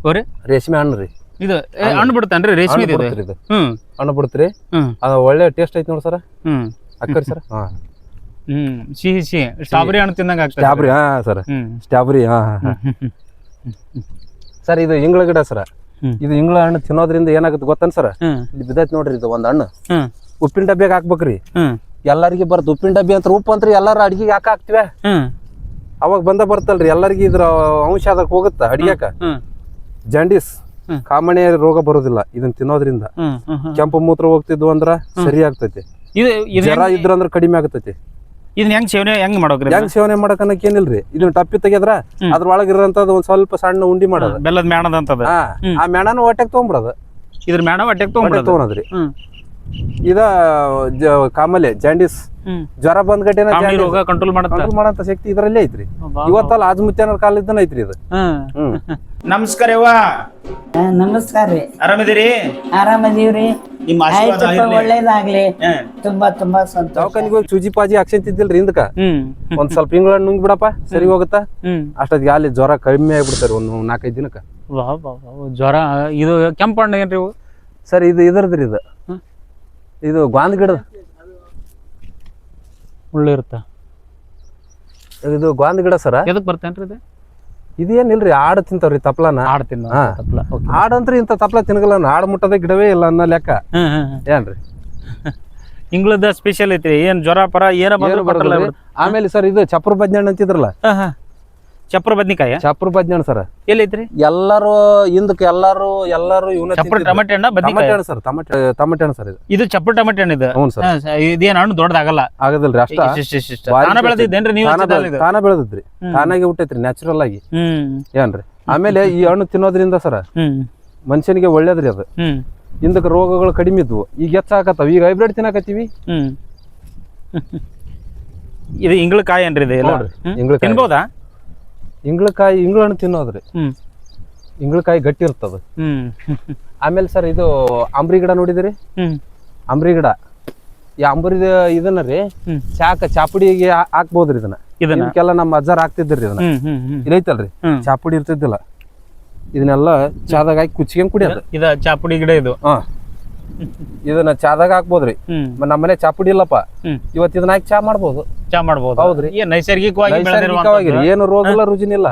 ಅವ್ರಿ ರೇಷ್ಮೆ ಹಣ್ಣು ರೀ. ಇದು ಹಣ್ಣು ಬಿಡುತ್ತೇನ್ರಿ ರೇಷ್ಮೆ ಹಣ್ಣು ಇದು ಬಿಡ್ತ್ರಿ ಇದು? ಹ್ಮ್. ಹಣ್ಣು ಬಿಡ್ತ್ರಿ? ಹ್ಮ್. ಅದು ಒಳ್ಳೆ ಟೇಸ್ಟ್ ಐತಿ ನೋಡಿ ಸರ್. ಹ್ಮ್. ಅಕ್ಕರಿ ಸರ್? ಹಾ. ಹ್ಮ್. ಸಿಹಿ ಸಿಹಿ. ಸ್ಟ್ರಾಬೆರಿ ಹಣ್ಣು ತಿನ್ನಂಗೆ ಆಗ್ತದೆ. ಸ್ಟ್ರಾಬೆರಿ ಹಾ ಸರ್. ಹ್ಮ್. ಸ್ಟ್ರಾಬೆರಿ ಹಾ ಸರ್ ಇದು ಇಂಗ್ಳ ಗಿಡ ಸರ್. ಇದು ಇಂಗ್ಳ ಹಣ್ಣು ತಿನ್ನೋದ್ರಿಂದ ಏನಾಗುತ್ತೆ ಗೊತ್ತನ್ ಸರ್? ಇದು ಬಿದ್ದೈತಿ ನೋಡ್ರಿ ಇದು ಒಂದು ಹಣ್ಣು. ಉಪ್ಪಿನ ಡಬ್ಬಿಗೆ ಹಾಕ್ಬೇಕ್ರಿ? ಎಲ್ಲರಿಗೆ ಬರ್ತ ಉಪ್ಪಿನ ಡಬ್ಬಿ ಅಂತ ಉಪ್ಪು ಅಂತ್ರಿ ಎಲ್ಲಾರು ಅಡಿಗೆ ಹಾಕ ಹಾಕ್ತಿವೆ? ಅವಾಗ ಬಂದ ಬರ್ತಲ್ರಿ ಎಲ್ಲರಿಗೆ ಇದ್ರ ಅಂಶ ಅದಕ್ಕೆ ಹೋಗುತ್ತ ಅಡಿಗೆ ಹ್ಮ್. ಜಾಂಡೀಸ್ ಕಾಮಣೆಯ ಕಾಮಣೆ ರೋಗ ಬರೋದಿಲ್ಲ. ಇದನ್ನ ತಿನ್ನೋದ್ರಿಂದ. ಕೆಂಪು ಮೂತ್ರ ಹೋಗ್ತಿದ್ವು ಅಂದ್ರ ಸರಿ ಆಗ್ತೈತಿ. ಜ್ವರ ಇದ್ರಂದ್ರ ಕಡಿಮೆ ಆಗ್ತೈತಿ. ಇದನ್ನ ಹೆಂಗ್ ಸೇವನೆ ಹೆಂಗ್ ಮಾಡೋಕ್ರಿ ಹೆಂಗ್ ಸೇವನೆ ಮಾಡಕ್ ಅನ್ನಕ್ ಏನಿಲ್ರಿ. ಇದನ್ನ ಟಪ್ಪಿ ತೆಗೆದ್ರ ಅದ್ರ ಒಳಗಿರಂತ ಇರೋಂಥದ್ದು ಒಂದ್ ಸ್ವಲ್ಪ ಸಣ್ಣ ಉಂಡಿ ಮಾಡೋದು. ಬೆಲ್ಲದ ಮೇಣದ ಅಂತದ ಹಾ ಹ್ಮ್. ಆ ಮೆಣನ ಹೊಟ್ಟೆಗೆ ತಗೊಂಬಿಡೋದು ಇದ್ರ ಮೇಣ ಹೊಟ್ಟೆಗೆ ತೊಗೊಂಡ್ಬಿಡೋದು ತೊಗೊಳದ್ರಿ. ಇದ ಜ- ಕಾಮಲೆ ಜಾಂಡಿಸ್ ಜ್ವರ ಬಂದ್ ಗಟ್ಟಿನ ರೋಗ ಕಂಟ್ರೋಲ್ ಮಾಡುತ್ತ. ಕಂಟ್ರೋಲ್ ಮಾಡಂತ ಶಕ್ತಿ ಇದರಲ್ಲೇ ಐತ್ರಿ. ಇವತ್ತಲ್ಲ ಆಜ್ ಮುತ್ಯನ ಕಾಲದಿಂದ ಐತ್ರಿ ಇದು. ನಮಸ್ಕಾರ ಯವ್ವ. ನಮಸ್ಕಾರ ರೀ. ಆರಾಮದಿರಿ ಆರಾಮದೀವ್ರಿ. ನಿಮ್ಮ ಆಶೀರ್ವಾದ ಒಳ್ಳೇದಾಗ್ಲಿ. ತುಂಬಾ ತುಂಬಾ ಸಂತೋಷ. ದವಾಖಾನಿಗೆ ಹೋಗಿ ಚೂಜಿ ಪಾಜಿ ಹಾಕ್ಸಂತಿದ್ದಿಲ್ರಿ ಹಿಂದಕ್ಕ ಹ್ಮ್. ಒಂದ್ ಸ್ವಲ್ಪ ತಿಂಗಳ ನುಂಗ್ ಬಿಡಪ್ಪ ಸರಿ ಹೋಗುತ್ತಾ? ಅಷ್ಟೊತ್ತಿಗೆ ಅಲ್ಲಿ ಜ್ವರ ಕಡಿಮೆ ಆಗ್ಬಿಡ್ತಾರೆ ಒಂದು ನಾಲ್ಕೈದು ದಿನಕ್ಕ. ಜ್ವರ ಇದು ಕೆಂಪಣ್ಣ ಹಣ್ಣು ಏನ್ರಿ ಸರ್ ಇದು ಇದರದ್ರಿ ಇದು. ಇದು ಗ್ವಾಂದ್ ಗಿಡದ ಮುಳ್ಳು ಇರುತ್ತ ಇದು ಗ್ವಾಂದ್ ಗಿಡ ಸರ? ಎದಕ್ ಬರ್ತೇನ್ರಿ ಇದು? ಇದೇನಿಲ್ರಿ ಆಡು ತಿಂತಾವ್ರಿ ತಪ್ಲಾನ? ಆಡ್ ಹಾ. ತಪ್ಲ ಓಕೆ. ಆಡಂತ್ರಿ ಇಂಥ ತಪ್ಲ ತಿನ್ಗಲ್ಲ ಆಡ್ ಮುಟ್ಟದ ಗಿಡವೇ ಇಲ್ಲ ಅನ್ನೋ ಲೆಕ್ಕ. ಏನ್ರಿ? ಇಂಗ್ಳದ ಸ್ಪೆಷಲ್ ಐತಿ ಏನ್ ಜ್ವರ ಪರ ಏನ ಏನು ಬಂದ್ರು? ಆಮೇಲೆ ಸರ್ ಇದು ಚಪ್ರ ಬಜ್ಞಾಣ್ ಅಂತಿದ್ರಲ್ಲ? ಚಪ್ರ ಬದ್ನಿಕಾಯಿ? ಚಪ್ರ ಬದ್ನಿ ಸರ್. ಎಲ್ಲೈತ್ರಿ ಎಲ್ಲಾರು ಹಿಂದಕ್ಕೆ ಎಲ್ಲಾರು ಎಲ್ಲಾರು ಇವನ ಚಪ್ರ ಟಮಟೆ ಹಣ್ಣ ಬದ್ನಿಕಾಯಿ? ಹಣ್ಣು ಸರ್ ಟಮಟೆ ಟಮಟೆ ಹಣ್ಣು ಸರ್ ಇದು. ಇದು ಚಪ್ರ ಟಮಟೆ ಹಣ್ಣು ಇದು ಹ್ಞೂ ಸರ್. ಇದೇನು ಹಣ್ಣು ದೊಡ್ಡದಾಗಲ್ಲ? ಆಗದಿಲ್ರಿ ಅಷ್ಟ? ತಾನ ಬೆಳೆದಿದ್ದೇನ್ರಿ ನೀವು ತಾನ? ಬೆಳೆದಿದ್ರಿ. ತಾನಾಗಿ ಹುಟ್ಟೈತ್ರಿ ನ್ಯಾಚುರಲ್ ಆಗಿ. ಹ್ಮ್. ಏನ್ರಿ? ಆಮೇಲೆ ಈ ಹಣ್ಣು ತಿನ್ನೋದ್ರಿಂದ ಸರ್ ಹ್ಮ್. ಮನುಷ್ಯನಿಗೆ ಒಳ್ಳೇದ್ರಿ ಅದು. ಹ್ಮ್. ಹಿಂದಕ್ಕೆ ರೋಗಗಳು ಕಡಿಮೆ ಇದ್ವು. ಈಗ ಹೆಚ್ಚಾಕತ್ತಾವ. ಈಗ ಹೈಬ್ರಿಡ್ ತಿನ್ನಕತ್ತೀವಿ. ಹ್ಮ್. ಇದು ಇಂಗ್ಳಕಾಯಿ ಏನ್ರಿ ಇದು. ತಿನ್ಬೋದಾ? ಇಂಗ್ಳಕಾಯಿ ಇಂಗ್ಳ ಹಣ್ಣು ತಿನ್ನೋದ್ರಿ. ಹ್ಮ್. ಇಂಗ್ಳಕಾಯಿ ಗಟ್ಟಿ ಇರ್ತದ. ಹ್ಮ್. ಆಮೇಲೆ ಸರ್ ಇದು ಅಂಬ್ರಿ ಗಿಡ ನೋಡಿದಿರಿ? ಹ್ಮ್. ಅಂಬ್ರಿ ಗಿಡ. ಈ ಅಂಬ್ರಿ ಇದನ್ನ ರೀ ಹ್ಮ್. ಚಾಕ ಚಾಪುಡಿಗೆ ಹಾ- ಹಾಕ್ಬೋದ್ರಿ ಇದನ್ನ. ಇದನ್ನ? ಇದಕ್ಕೆಲ್ಲ ನಮ್ಮ ಅಜ್ಜಾರ್ ಹಾಕ್ತಿದ್ರಿ ಇದನ್ನ. ಹ್ಮ್ ಹ್ಮ್ ಹ್ಮ್. ಇದೈತಲ್ರಿ ಹ್ಮ್. ಚಾಪುಡಿ ಇರ್ತಿದ್ದಿಲ್ಲ. ಇದನ್ನೆಲ್ಲ ಚಾದಾಗ ಹಾಕಿ ಕುಚ್ಕೊಂಡ್ ಕುಡಿಯೋದು. ಇದ ಚಾಪುಡಿ ಗಿಡ ಇದು. ಹಾ. ಇದನ್ನ ಚಾದಾಗ ಹಾಕ್ಬೋದ್ರಿ. ನಮ್ಮನೆ ಚಾಪುಡಿ ಇಲ್ಲಪ್ಪ. ಇವತ್ತು ಇದನ್ನ ಹಾಕಿ ಚಾ ಮಾಡ್ಬೋದು. ಚಾ ಮಾಡ್ಬೋದು. ಹೌದ್ರಿ. ನೈಸರ್ಗಿಕವಾಗಿ ನೈಸರ್ಗಿಕವಾಗಿ ಏನು ರೋಗ ಇಲ್ಲ ರುಜಿನಿಲ್ಲ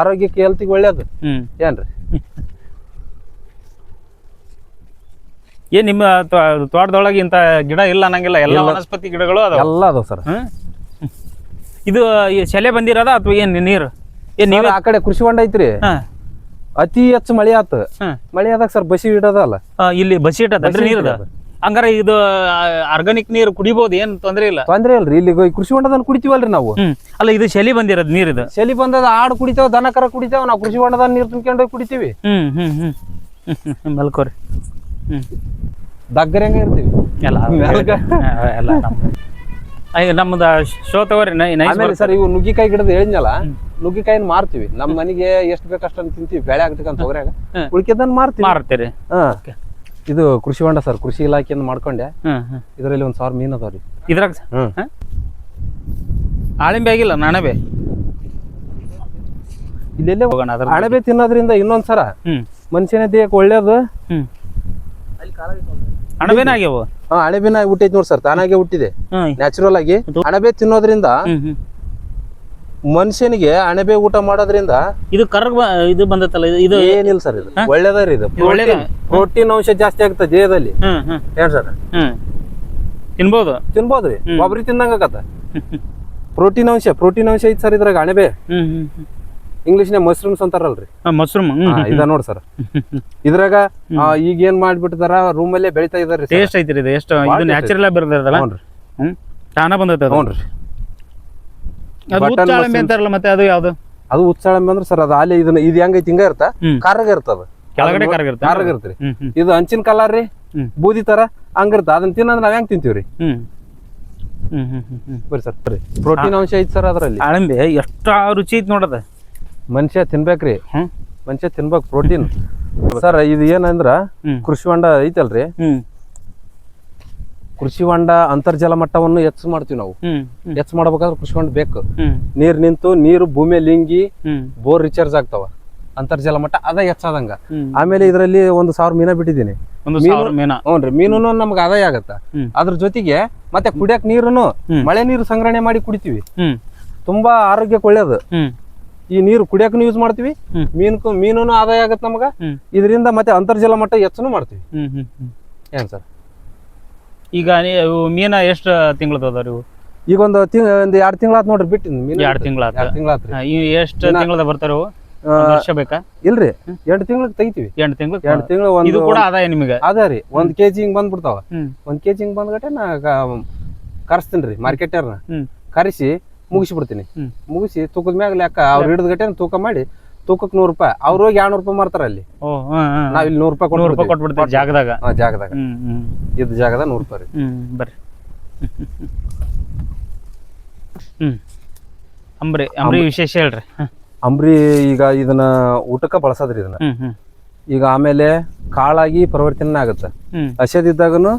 ಆರೋಗ್ಯಕ್ಕೆ ಹೆಲ್ತಿಗೆ ಒಳ್ಳೇದು. ಏನ್ರಿ? ಏನ್ ನಿಮ್ಮ ತೋಟದೊಳಗೆ ಇಂತ ಗಿಡ ಇಲ್ಲ ಅನ್ನಂಗಿಲ್ಲ? ಎಲ್ಲ ವನಸ್ಪತಿ ಗಿಡಗಳು ಎಲ್ಲ ಅದಾವ ಸರ್. ಇದು ಸೆಲೆ ಬಂದಿರೋದ ಅಥವಾ ಏನ್ ನೀರು? ಏನ್ ನೀವೇ ಆ ಕಡೆ ಕೃಷಿ ಹೊಂಡ ಐತ್ರಿ. ಅತಿ ಹೆಚ್ಚು ಮಳೆ ಆತ. ಮಳೆ ಆದಾಗ ಸರ್ ಬಸಿ ಇಡೋದಲ್ಲ. ಇಲ್ಲಿ ಬಸಿ ಇಟ್ಟದಲ್ರಿ ಬಸಿ ನೀರದ? ಇಟ್ಟದ. ಹಂಗಾರ ಇದು ಆರ್ಗಾನಿಕ್ ನೀರು ಕುಡಿಬಹುದು ಏನ್ ತೊಂದ್ರೆ ಇಲ್ಲ? ತೊಂದ್ರೆ ಇಲ್ರಿ ಇಲ್ಲಿ ಕೃಷಿ ಹೊಂಡದಲ್ಲಿ ಕುಡಿತೀವಲ್ರಿ ನಾವು. ಅಲ್ಲ ಇದು ಶಲಿ ಬಂದಿರೋದು ನೀರಿದು? ಶಲಿ ಬಂದದ ಆಡು ಕುಡಿತಾವ ದನ ಕರ ಕುಡಿತಾವ ನಾವು ಕೃಷಿ ಹೊಂಡದ ನೀರು ತುಂಬ್ಕೊಂಡು ಕುಡಿತೀವಿ. ಹ್ಮ್ ಹ್ಮ್ ಹ್ಮ್. ಹ್ಮ್ ಮಲ್ಕೋರಿ. ಹ್ಮ್. ಹೆಂಗ ಇರ್ತೀವಿ. ಎಲ್ಲ ಎಲ್ಲ. ನಮ್ದು ಶೋ ತಗೋರಿ ಆಮೇಲೆ ಸರ್ ಇವು ನುಗ್ಗಿಕಾಯಿ ಗಿಡದ ಹೇಳಿದ್ನಲ್ಲ ನುಗ್ಗಿಕಾಯಿನ ಮಾರ್ತೀವಿ. ನಮ್ಮ ಮನೆಗೆ ಎಷ್ಟು ಬೇಕಷ್ಟು ತಿಂತೀವಿ ಬೆಳೆ ಆಗ್ತಕ್ಕಂತ ಹ್ಮ್. ಉಳ್ಕಿದ್ದನ್ನ ಮಾರ್ತೀವಿ. ಮಾರ್ತೀರಿ. ಇದು ಕೃಷಿ ಹೊಂಡ ಸರ್ ಕೃಷಿ ಇಲಾಖೆಯಿಂದ ಮಾಡ್ಕೊಂಡೆ. ಇದರಲ್ಲಿ ಒಂದ್ ಸಾವಿರ ಮೀನ್ ಅದಾವ್ರಿ. ಇದ್ರಾಗ? ಆಳಿಂಬೆ ಆಗಿಲ್ಲ ನಾಣಬೆ. ಇಲ್ಲೆಲ್ಲೇ ಹೋಗೋಣ ಅದ್ರ ಅಣಬೆ ತಿನ್ನೋದ್ರಿಂದ ಇನ್ನೊಂದ್ ಸರ ಮನುಷ್ಯನ ದೇಹಕ್ಕೆ ಒಳ್ಳೇದು. ಹ್ಮ್. ಅಣಬೆನ ಆಗ್ಯಾವ? ಹಾ ಅಣಬೆನ ಹುಟ್ಟೈತಿ ನೋಡಿ ಸರ್ ತಾನಾಗೆ ಹುಟ್ಟಿದೆ. ನ್ಯಾಚುರಲ್ ಆಗಿ? ಅಣಬೆ ತಿನ್ನೋದ್ರಿಂದ ಮನುಷ್ಯನಿಗೆ ಅಣಬೆ ಊಟ ಮಾಡೋದ್ರಿಂದ ಇದು ಕರ್ಗ ಇದು ಬಂದತ್ತಲ್ಲ ಇದು- ಏನಿಲ್ಲ ಸರ್ ಇದು. ಒಳ್ಳೇದ್ರಿ ಇದು. ಒಳ್ಳೇದಾ? ಪ್ರೋಟೀನ್ ಅಂಶ ಜಾಸ್ತಿ ಆಗುತ್ತೆ ದೇಹದಲ್ಲಿ. ಏನ್ ಸರ್? ತಿನ್ಬೋದು? ತಿನ್ಬೋದ್ರಿ ಹ್ಮ್. ಒಬ್ರಿ ತಿಂದಂಗ ಪ್ರೋಟೀನ್ ಅಂಶ ಪ್ರೋಟೀನ್ ಅಂಶ ಐತಿ ಸರ್ ಇದ್ರಾಗ ಅಣಬೆ. ಇಂಗ್ಲಿಷ್ನೇ ಮಶ್ರೂಮ್ಸ್ ಅಂತಾರಲ್ರಿ? ಮಶ್ರೂಮ್. ಇದ ನೋಡಿ ಸರ್. ಇದ್ರಾಗ ಈಗ ಏನ್ ಮಾಡ್ಬಿಟ್ಟಿದಾರ ರೂಮ್ ಅಲ್ಲೇ ಬೆಳಿತಾ ಇದಾರೆ. ಟೇಸ್ಟ್ ಐತ್ರಿ ಇದು ಎಷ್ಟು ಇದು ನ್ಯಾಚುರಲ್ ಆಗಿ ಬರ್ತದಲ್ಲ ಹ್ಮ್ ತಾನ ಬಂದೈತೆ ಅದು? ಹ್ಞೂನ್ರಿ. ಅದು ಉಚ್ಚಾಳಂಬೆ ಅಂತಾರಲ್ಲ ಮತ್ತೆ ಅದು ಯಾವ್ದು? ಅದು ಉಚ್ಚಾಳಂಬೆ ಅಂದ್ರೆ ಸರ್ ಅದು ಅಲ್ಲಿ ಇದನ್ನ ಇದು ಹೆಂಗೈತಿ ಹಿಂಗ ಇರ್ತ ಕಾರಾಗ ಇರ್ತದ. ಕೆಳಗಡೆ ಕಾರಾಗ ಕಾರ್ಗ ಇರ್ತ್ರಿ ಹ್ಮ್ ಹ್ಮ್. ಇದು ಹಂಚಿನ ಕಲರ್ ರೀ. ಬೂದಿ ತರ ಹಂಗಿರ್ತ ಅದನ್ನ ತಿನ್ನಂದ್ರೆ ನಾವ್ ಹೆಂಗ್ ತಿಂತೀವ್ರಿ? ಹ್ಮ್. ಹ್ಮ್ ಹ್ಮ್ ಹ್ಮ್ ಹ್ಮ್. ಬರ್ರಿ ಸರ್ ಪ್ರೋಟೀನ್ ಅಂಶ ಐತಿ ಸರ್ ಅದ್ರಲ್ಲಿ. ಆಳಂಬೆ ಎಷ್ಟ ರುಚಿ ಐತಿ ನೋಡದ ಮನುಷ್ಯ ತಿನ್ಬೇಕ್ರಿ. ಮನುಷ್ಯ ತಿನ್ಬೇಕು ಪ್ರೋಟೀನ್ ಸರ್ ಇದು ಏನಂದ್ರ ಕೃಷಿ ಹೊಂಡ ಐತಲ್ರಿ? ಕೃಷಿ ಹೊಂಡ ಅಂತರ್ಜಲ ಮಟ್ಟವನ್ನು ಹೆಚ್ಚ ಮಾಡ್ತೀವಿ ನಾವು. ಹೆಚ್ಚ ಮಾಡ್ಬೇಕಾದ್ರೆ ಕೃಷಿ ಹೊಂಡ ಬೇಕು. ನೀರ್ ನಿಂತು ನೀರು ಭೂಮಿ ಲಿಂಗಿ ಬೋರ್ ರಿಚಾರ್ಜ್ ಆಗ್ತಾವ. ಅಂತರ್ಜಲ ಮಟ್ಟ ಅದ ಹೆಚ್ಚಾದಂಗ. ಆಮೇಲೆ ಇದರಲ್ಲಿ ಒಂದು ಸಾವಿರ ಮೀನ ಬಿಟ್ಟಿದ್ದೀನಿ. ಹ್ಞೂನ್ರಿ ಮೀನು ನಮ್ಗೆ ಆದಾಯ ಆಗತ್ತ. ಅದ್ರ ಜೊತೆಗೆ ಮತ್ತೆ ಕುಡಿಯಕ್ ನೀರುನು ಮಳೆ ನೀರು ಸಂಗ್ರಹಣೆ ಮಾಡಿ ಕುಡಿತೀವಿ. ತುಂಬಾ ಆರೋಗ್ಯಕ್ಕೆ ಒಳ್ಳೇದು. ಈ ನೀರು ಕುಡಿಯಕನು ಯೂಸ್ ಮಾಡ್ತೀವಿ. ಮೀನು ಮೀನು ಆದಾಯ ಆಗತ್ತೆ ನಮಗ. ಇದರಿಂದ ಮತ್ತೆ ಅಂತರ್ಜಲ ಮಟ್ಟ ಹೆಚ್ಚನು ಮಾಡ್ತೀವಿ. ಏನ್ ಸರ್? ಈಗ ನೀವು ಮೀನ ಎಷ್ಟು ತಿಂಗಳದ ಅದಾವ ಇವು? ಈಗ ಒಂದು ತಿಂಗ್ ಒಂದು ಎರಡು ತಿಂಗಳಾತ್ ನೋಡ್ರಿ ಬಿಟ್ಟಿ ಮೀನು. ಎರಡ್ ತಿಂಗಳಾತ? ಎರಡು ಎಷ್ಟು ತಿಂಗಳದ ಬರ್ತಾರ ವರ್ಷ ಬೇಕಾ? ಇಲ್ರಿ. ಎಂಟು ತಿಂಗಳಿಗೆ ತೆಗಿತೀವಿ. ಎಂಟು ತಿಂಗಳು ಎರಡು ತಿಂಗಳು ಒಂದು ಕೂಡ ಆದಾಯ ನಿಮಗೆ? ಅದೇ ರೀ. ಒಂದ್ ಕೆಜಿ ಹಿಂಗ್ ಬಂದ್ಬಿಡ್ತಾವ. ಒಂದ್ ಕೆಜಿ ಹಿಂಗ್ ಬಂದ್ಗಟ್ಟೆ ನಾ ಕರೆಸ್ತೀನಿ ರೀ ಮಾರ್ಕೆಟರ್ನ ಕರೆಸಿ ಮುಗಿಸ್ಬಿಡ್ತೀನಿ. ಮುಗಿಸಿ ತೂಕದ ಮ್ಯಾಗ ಲೆಕ್ಕ ಅವ್ರು ಹಿಡಿದ ಗಟ್ಟೆ ತೂಕ ಮಾಡಿ ತೂಕಕ್ಕೆ ನೂರು ರೂಪಾಯಿ. ಅವ್ರು ಹೋಗಿ ಎರಡು ರೂಪಾಯಿ ಮಾರ್ತಾರ ಅಲ್ಲಿ. ನಾವ್ ಇಲ್ಲಿ ನೂರು ರೂಪಾಯಿ ಕೊಟ್ಟು ಜಾಗದಾಗ. ಜಾಗದಾಗ. ಇದ್ ಜಾಗದಾಗ ನೂರು ರೂಪಾಯಿ ಬರ್ರಿ. ಅಂಬ್ರಿ ಅಂಬ್ರಿ ವಿಶೇಷ ಹೇಳ್ರಿ. ಅಂಬ್ರಿ ಈಗ ಇದನ್ನ ಊಟಕ್ಕೆ ಬಳಸೋದ್ರಿ ಇದನ್ನ. ಈಗ ಆಮೇಲೆ ಕಾಳಾಗಿ ಪರಿವರ್ತನೆ ಆಗುತ್ತೆ. ಹಸಿದಿದ್ದಾಗನು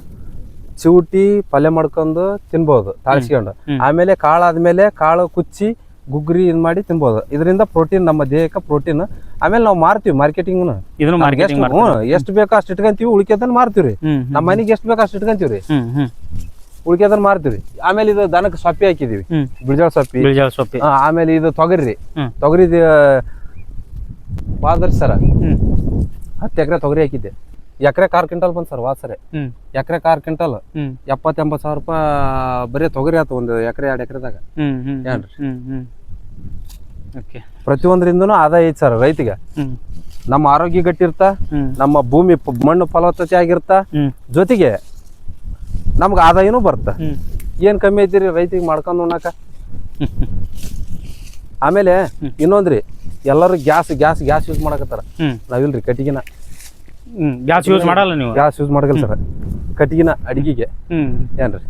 ಚಿವುಟಿ ಪಲ್ಯ ಮಾಡ್ಕೊಂಡು ತಿನ್ಬೋದು ತಾಳ್ಸ್ಕೊಂಡು. ಆಮೇಲೆ ಕಾಳು ಆದ್ಮೇಲೆ ಕಾಳು ಕುಚ್ಚಿ ಗುಗ್ರಿ ಇದ್ ಮಾಡಿ ತಿನ್ಬೋದು. ಇದರಿಂದ ಪ್ರೋಟೀನ್ ನಮ್ಮ ದೇಹಕ್ಕೆ ಪ್ರೋಟೀನ್ ಆಮೇಲೆ ನಾವು ಮಾರ್ತೀವಿ ಮಾರ್ಕೆಟಿಂಗ್ ಎಷ್ಟು ಬೇಕೋ ಅಷ್ಟು ಇಟ್ಕೊಂತೀವಿ ಉಳಿಕೆದನ್ನ ಮಾರ್ತೀವ್ರಿ ನಮ್ಮ ಮನೆಗೆ ಎಷ್ಟು ಬೇಕೋ ಅಷ್ಟು ಇಟ್ಕೊಂತೀವ್ರಿ ಉಳಿಕೆದನ್ನ ಮಾರ್ತೀವಿ ಆಮೇಲೆ ಇದು ದನಕ್ಕೆ ಸೊಪ್ಪಿ ಹಾಕಿದೀವಿ. ಬಿಳಿಜಾಳ ಸೊಪ್ಪಿ. ಬಿಳಿಜಾಳ ಸೊಪ್ಪಿ. ಆಮೇಲೆ ಇದು ತೊಗರಿ. ತೊಗರಿ ಬಾದರ್ ಸರ ಹತ್ತು ಎಕರೆ ತೊಗರಿ ಹಾಕಿದ್ದೆ. ಎಕರೆ ಕಾರ್ ಕ್ವಿಂಟಲ್ ಬಂತು ಸರ್ ವಾಸರೆ. ಎಕರೆ ಕಾರ್ ಕ್ವಿಂಟಲ್ ಎಪ್ಪತ್ ಎಂಬತ್ ಸಾವಿರ ರೂಪಾಯಿ ಬರೀ ತೊಗರಿ ಆಯ್ತು ಒಂದು ಎಕರೆ ಎರಡು ಎಕರೆದಾಗ. ಪ್ರತಿಯೊಂದರಿಂದನೂ ಆದಾಯ ಐತಿ ಸರ್ ರೈತಿಗೆ. ನಮ್ಮ ಆರೋಗ್ಯ ಗಟ್ಟಿರ್ತ ನಮ್ಮ ಭೂಮಿ ಮಣ್ಣು ಫಲವತ್ತತೆ ಆಗಿರ್ತ ಜೊತೆಗೆ ನಮ್ಗೆ ಆದಾಯನೂ ಬರ್ತ. ಏನ್ ಕಮ್ಮಿ ಐತಿರಿ ರೈತಿಗೆ ಮಾಡ್ಕೊಂಡು ಉಣ್ಣಾಕ? ಆಮೇಲೆ ಇನ್ನೊಂದ್ರಿ ಎಲ್ಲರೂ ಗ್ಯಾಸ್ ಗ್ಯಾಸ್ ಗ್ಯಾಸ್ ಯೂಸ್ ಮಾಡಕತ್ತಾರ. ನಾವಿಲ್ರಿ ಕಟ್ಟಿಗಿನ. ಗ್ಯಾಸ್ ಯೂಸ್ ಮಾಡಲ್ಲ ನೀವು. ಗ್ಯಾಸ್ ಯೂಸ್ ಮಾಡಲ್ಲ ಸರ್. ಕಟ್ಟಿಗಿನ ಅಡಿಗೆಗೆ. ಏನ್ರಿ?